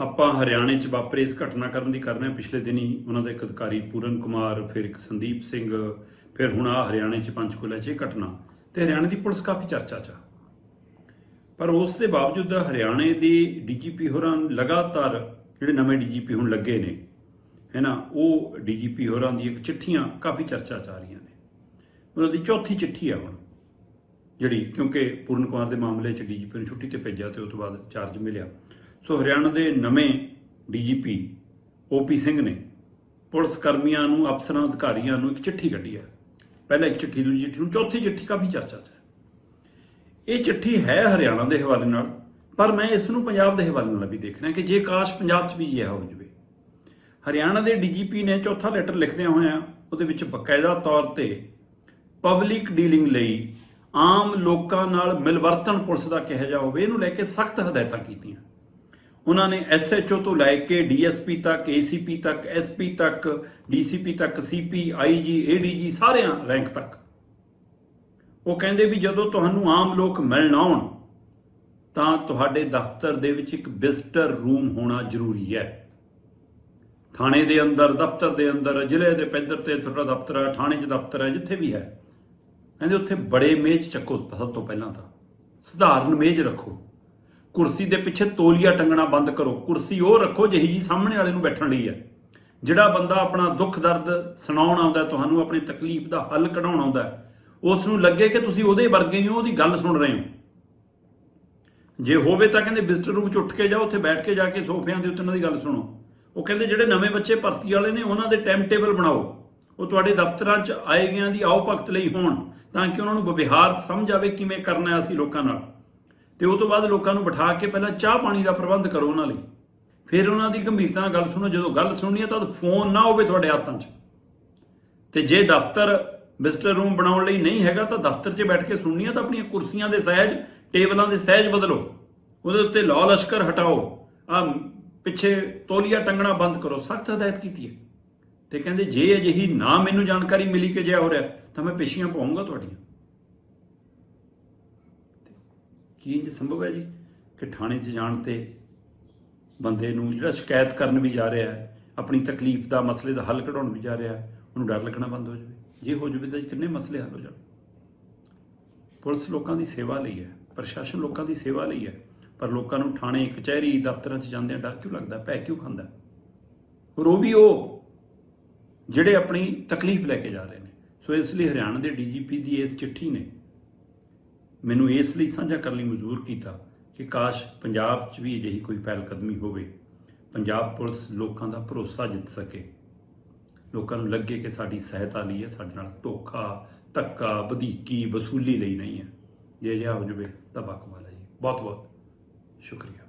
A: ਆਪਾਂ ਹਰਿਆਣੇ 'ਚ ਵਾਪਰੇ, ਇਸ ਘਟਨਾ ਕਰਨ ਦੀ ਕਰ ਰਹੇ ਹਾਂ। ਪਿਛਲੇ ਦਿਨੀ ਉਹਨਾਂ ਦਾ ਇੱਕ ਅਧਿਕਾਰੀ ਪੂਰਨ ਕੁਮਾਰ, ਫਿਰ ਇੱਕ ਸੰਦੀਪ ਸਿੰਘ, ਫਿਰ ਹੁਣ ਆ ਹਰਿਆਣੇ 'ਚ ਪੰਚਕੂਲਾ 'ਚ ਇਹ ਘਟਨਾ। ਤੇ ਹਰਿਆਣੇ ਦੀ ਪੁਲਿਸ ਕਾਫੀ ਚਰਚਾ 'ਚ ਆ। ਪਰ ਉਸ ਦੇ ਬਾਵਜੂਦ ਹਰਿਆਣੇ ਦੀ ਡੀਜੀਪੀ ਹੋਰਾਂ ਲਗਾਤਾਰ ਜਿਹੜੇ ਨਵੇਂ ਡੀਜੀਪੀ ਹੁਣ ਲੱਗੇ ਨੇ, ਹੈ ਨਾ, ਉਹ ਡੀਜੀਪੀ ਹੋਰਾਂ ਦੀ ਇੱਕ ਚਿੱਠੀਆਂ ਕਾਫੀ ਚਰਚਾ 'ਚ ਆ ਰਹੀਆਂ ਨੇ। ਉਹਨਾਂ ਦੀ ਚੌਥੀ ਚਿੱਠੀ ਆ ਹੁਣ, ਜਿਹੜੀ ਕਿਉਂਕਿ ਪੂਰਨ ਕੁਮਾਰ ਦੇ ਮਾਮਲੇ 'ਚ ਡੀਜੀਪੀ ਨੂੰ ਛੁੱਟੀ ਤੇ ਭੇਜਿਆ ਤੇ ਉਸ ਤੋਂ ਬਾਅਦ ਚਾਰਜ ਮਿਲਿਆ। ਸੋ ਹਰਿਆਣਾ ਦੇ ਨਵੇਂ ਡੀਜੀਪੀ ਓਪੀ ਸਿੰਘ ਨੇ ਪੁਲਿਸ ਕਰਮੀਆਂ ਨੂੰ, ਅਫਸਰਾਂ, ਅਧਿਕਾਰੀਆਂ ਨੂੰ ਇੱਕ ਚਿੱਠੀ ਕੱਢੀ ਹੈ। ਪਹਿਲਾਂ ਇੱਕ ਚਿੱਠੀ, ਦੂਜੀ ਚਿੱਠੀ ਨੂੰ ਚੌਥੀ ਚਿੱਠੀ ਕਾਫੀ ਚਰਚਾ 'ਚ ਹੈ। ਇਹ ਚਿੱਠੀ ਹੈ ਹਰਿਆਣਾ ਦੇ ਹਵਾਲੇ ਨਾਲ, ਪਰ ਮੈਂ ਇਸ ਨੂੰ ਪੰਜਾਬ ਦੇ ਹਵਾਲੇ ਨਾਲ ਵੀ ਦੇਖ ਰਿਹਾ ਕਿ ਜੇ ਕਾਸ਼ ਪੰਜਾਬ 'ਚ ਵੀ ਇਹ ਹੋ ਜਵੇ ਹਰਿਆਣਾ ਦੇ ਡੀਜੀਪੀ ਨੇ ਚੌਥਾ ਲੈਟਰ ਲਿਖਦਿਆਂ ਹੋਇਆਂ ਉਹਦੇ ਵਿੱਚ ਬਕਾਇਦਾ ਤੌਰ ਤੇ ਪਬਲਿਕ ਡੀਲਿੰਗ ਲਈ ਆਮ ਲੋਕਾਂ ਨਾਲ ਮਿਲਵਰਤਨ ਪੁਲਿਸ ਦਾ ਕਿਹਾ ਜਾ ਹੋਵੇ, ਇਹਨੂੰ ਲੈ ਕੇ ਸਖਤ ਹਦਾਇਤਾਂ ਕੀਤੀਆਂ। ਉਹਨਾਂ ਨੇ ਐਸਐਚਓ ਤੋਂ ਲੈ ਕੇ ਡੀਐਸਪੀ ਤੱਕ ਏਸੀਪੀ ਤੱਕ ਐਸਪੀ ਤੱਕ ਡੀਸੀਪੀ ਤੱਕ ਸੀਪੀ ਆਈਜੀ ਏਡੀਜੀ ਸਾਰਿਆਂ ਰੈਂਕ ਤੱਕ ਉਹ ਕਹਿੰਦੇ ਵੀ ਜਦੋਂ ਤੁਹਾਨੂੰ ਆਮ ਲੋਕ ਮਿਲਣ ਆਉਣ, ਤਾਂ ਤੁਹਾਡੇ ਦਫ਼ਤਰ ਦੇ ਵਿੱਚ ਇੱਕ ਵਿਜ਼ਟਰ ਰੂਮ ਹੋਣਾ ਜ਼ਰੂਰੀ ਹੈ। ਥਾਣੇ ਦੇ ਅੰਦਰ, ਦਫ਼ਤਰ ਦੇ ਅੰਦਰ, ਜ਼ਿਲ੍ਹੇ ਦੇ ਪੱਧਰ ਤੇ ਤੁਹਾਡਾ ਦਫ਼ਤਰ ਹੈ, ਥਾਣੇ 'ਚ ਦਫ਼ਤਰ ਹੈ, ਜਿੱਥੇ ਵੀ ਹੈ। ਕਹਿੰਦੇ ਉੱਥੇ ਬੜੇ ਮੇਜ਼ ਚੱਕੋ ਸਭ ਤੋਂ ਪਹਿਲਾਂ ਤਾਂ। ਸਧਾਰਨ ਮੇਜ਼ ਰੱਖੋ। ਕੁਰਸੀ ਦੇ ਪਿੱਛੇ ਤੋਲੀਆ ਟੰਗਣਾ ਬੰਦ ਕਰੋ। ਕੁਰਸੀ ਉਹ ਰੱਖੋ ਜਿਹੀ ਜੀ ਸਾਹਮਣੇ ਵਾਲੇ ਨੂੰ ਬੈਠਣ ਲਈ ਹੈ। ਜਿਹੜਾ ਬੰਦਾ ਆਪਣਾ ਦੁੱਖ ਦਰਦ ਸੁਣਾਉਣ ਆਉਂਦਾ ਤੁਹਾਨੂੰ ਆਪਣੀ ਤਕਲੀਫ ਦਾ ਹੱਲ ਕਢਾਉਣ ਆਉਂਦਾ ਉਸ ਨੂੰ ਲੱਗੇ ਕਿ ਤੁਸੀਂ ਉਹਦੇ ਵਰਗੇ ਹੀ ਹੋ, ਉਹਦੀ ਗੱਲ ਸੁਣ ਰਹੇ ਹੋ। ਜੇ ਹੋਵੇ ਤਾਂ ਕਹਿੰਦੇ ਵਿਜ਼ਟਰ ਰੂਮ 'ਚ ਉੱਠ ਕੇ ਜਾਓ, ਉੱਥੇ ਬੈਠ ਕੇ ਜਾ ਕੇ ਸੋਫਿਆਂ ਦੇ ਉੱਤੇ ਉਹਨਾਂ ਦੀ ਗੱਲ ਸੁਣੋ। ਉਹ ਕਹਿੰਦੇ ਜਿਹੜੇ ਨਵੇਂ ਬੱਚੇ ਭਰਤੀ ਵਾਲੇ ਨੇ, ਉਹਨਾਂ ਦੇ ਟਾਈਮ ਟੇਬਲ ਬਣਾਓ। ਉਹ ਤੁਹਾਡੇ ਦਫ਼ਤਰਾਂ 'ਚ ਆਏ ਗਿਆਂ ਦੀ ਆਓ ਭਗਤ ਲਈ ਹੋਣ, ਤਾਂ ਕਿ ਉਹਨਾਂ ਨੂੰ ਵਿਵਹਾਰ ਸਮਝ ਆਵੇ ਕਿਵੇਂ ਕਰਨਾ ਹੈ ਅਸੀਂ ਲੋਕਾਂ ਨਾਲ। ਤੇ ਉਹ ਤੋਂ ਬਾਅਦ ਲੋਕਾਂ ਨੂੰ ਬਿਠਾ ਕੇ ਪਹਿਲਾਂ ਚਾਹ ਪਾਣੀ ਦਾ ਪ੍ਰਬੰਧ ਕਰੋ ਉਹਨਾਂ ਲਈ। ਫਿਰ ਉਹਨਾਂ ਦੀ ਗੰਭੀਰਤਾ ਨਾਲ ਗੱਲ ਸੁਣੋ, ਜਦੋਂ ਗੱਲ ਸੁਣਨੀ ਹੈ ਤਾਂ ਫੋਨ ਨਾ ਹੋਵੇ ਤੁਹਾਡੇ ਹੱਥਾਂ 'ਚ। ਤੇ ਜੇ ਦਫ਼ਤਰ ਵਿਜ਼ਟਰ ਰੂਮ ਬਣਾਉਣ ਲਈ ਨਹੀਂ ਹੈਗਾ ਤਾਂ ਦਫ਼ਤਰ 'ਚ ਬੈਠ ਕੇ ਸੁਣਨੀ ਹੈ ਤਾਂ ਆਪਣੀਆਂ ਕੁਰਸੀਆਂ ਦੇ ਸਹਿਜ, ਟੇਬਲਾਂ ਦੇ ਸਹਿਜ ਬਦਲੋ। ਉਹਦੇ ਉੱਤੇ ਲਾਅ ਲਸ਼ਕਰ ਹਟਾਓ। ਆ ਪਿੱਛੇ ਤੋਲੀਆ ਟੰਗਣਾ ਬੰਦ ਕਰੋ। ਸਖਤ ਹਦਾਇਤ ਕੀਤੀ ਹੈ। ਤੇ ਕਹਿੰਦੇ, ਜੇ ਅਜਿਹੀ ਨਾ ਮੈਨੂੰ ਜਾਣਕਾਰੀ ਮਿਲੀ ਕਿ ਜੇ ਹੋ ਰਿਹਾ, ਤਾਂ ਮੈਂ ਪੇਸ਼ੀਆਂ ਪਾਉਂਗਾ ਤੁਹਾਡੀਆਂ। ਕੀ ਇੰਜ ਸੰਭਵ ਹੈ ਜੀ ਕਿ ਥਾਣੇ 'ਚ ਜਾਣ ਤੇ ਬੰਦੇ ਨੂੰ ਜਿਹੜਾ ਸ਼ਿਕਾਇਤ ਕਰਨ ਵੀ ਜਾ ਰਿਹਾ ਹੈ, ਆਪਣੀ ਤਕਲੀਫ ਦਾ ਮਸਲੇ ਦਾ ਹੱਲ ਕਢਾਉਣ ਵੀ ਜਾ ਰਿਹਾ ਉਹਨੂੰ ਡਰ ਲੱਗਣਾ ਬੰਦ ਹੋ ਜਾਵੇ? ਜੇ ਹੋ ਜਾਵੇ ਤਾਂ ਜੀ ਕਿੰਨੇ ਮਸਲੇ ਹੱਲ ਹੋ ਜਾਣ। ਪੁਲਿਸ ਲੋਕਾਂ ਦੀ ਸੇਵਾ ਲਈ ਹੈ, ਪ੍ਰਸ਼ਾਸਨ ਲੋਕਾਂ ਦੀ ਸੇਵਾ ਲਈ ਹੈ, ਪਰ ਲੋਕਾਂ ਨੂੰ ਥਾਣੇ, ਕਚਹਿਰੀ, ਦਫ਼ਤਰਾਂ 'ਚ ਜਾਂਦਿਆਂ ਡਰ ਕਿਉਂ ਲੱਗਦਾ, ਭੈ ਕਿਉਂ ਖਾਂਦਾ? ਔਰ ਉਹ ਵੀ ਉਹ, ਜਿਹੜੇ ਆਪਣੀ ਤਕਲੀਫ ਲੈ ਕੇ ਜਾ ਰਹੇ ਨੇ। ਸੋ ਇਸ ਲਈ ਹਰਿਆਣਾ ਦੇ ਡੀਜੀਪੀ ਦੀ ਇਸ ਚਿੱਠੀ ਨੇ ਮੈਨੂੰ ਇਸ ਲਈ ਸਾਂਝਾ ਕਰਨ ਲਈ ਮਜਬੂਰ ਕੀਤਾ ਕਿ ਕਾਸ਼ ਪੰਜਾਬ 'ਚ ਵੀ ਅਜਿਹੀ ਕੋਈ ਪਹਿਲ ਕਦਮੀ ਹੋਵੇ, ਪੰਜਾਬ ਪੁਲਿਸ ਲੋਕਾਂ ਦਾ ਭਰੋਸਾ ਜਿੱਤ ਸਕੇ। ਲੋਕਾਂ ਨੂੰ ਲੱਗੇ ਕਿ ਸਾਡੀ ਸਹਾਇਤਾ ਲਈ ਹੈ, ਸਾਡੇ ਨਾਲ ਧੋਖਾ, ਧੱਕਾ, ਵਧੀਕੀ, ਵਸੂਲੀ ਲਈ ਨਹੀਂ ਹੈ। ਜੇ ਅਜਿਹਾ ਹੋ ਜਾਵੇ ਤਾਂ ਬਕਵਾਲਾ ਜੀ। ਬਹੁਤ ਬਹੁਤ ਸ਼ੁਕਰੀਆ।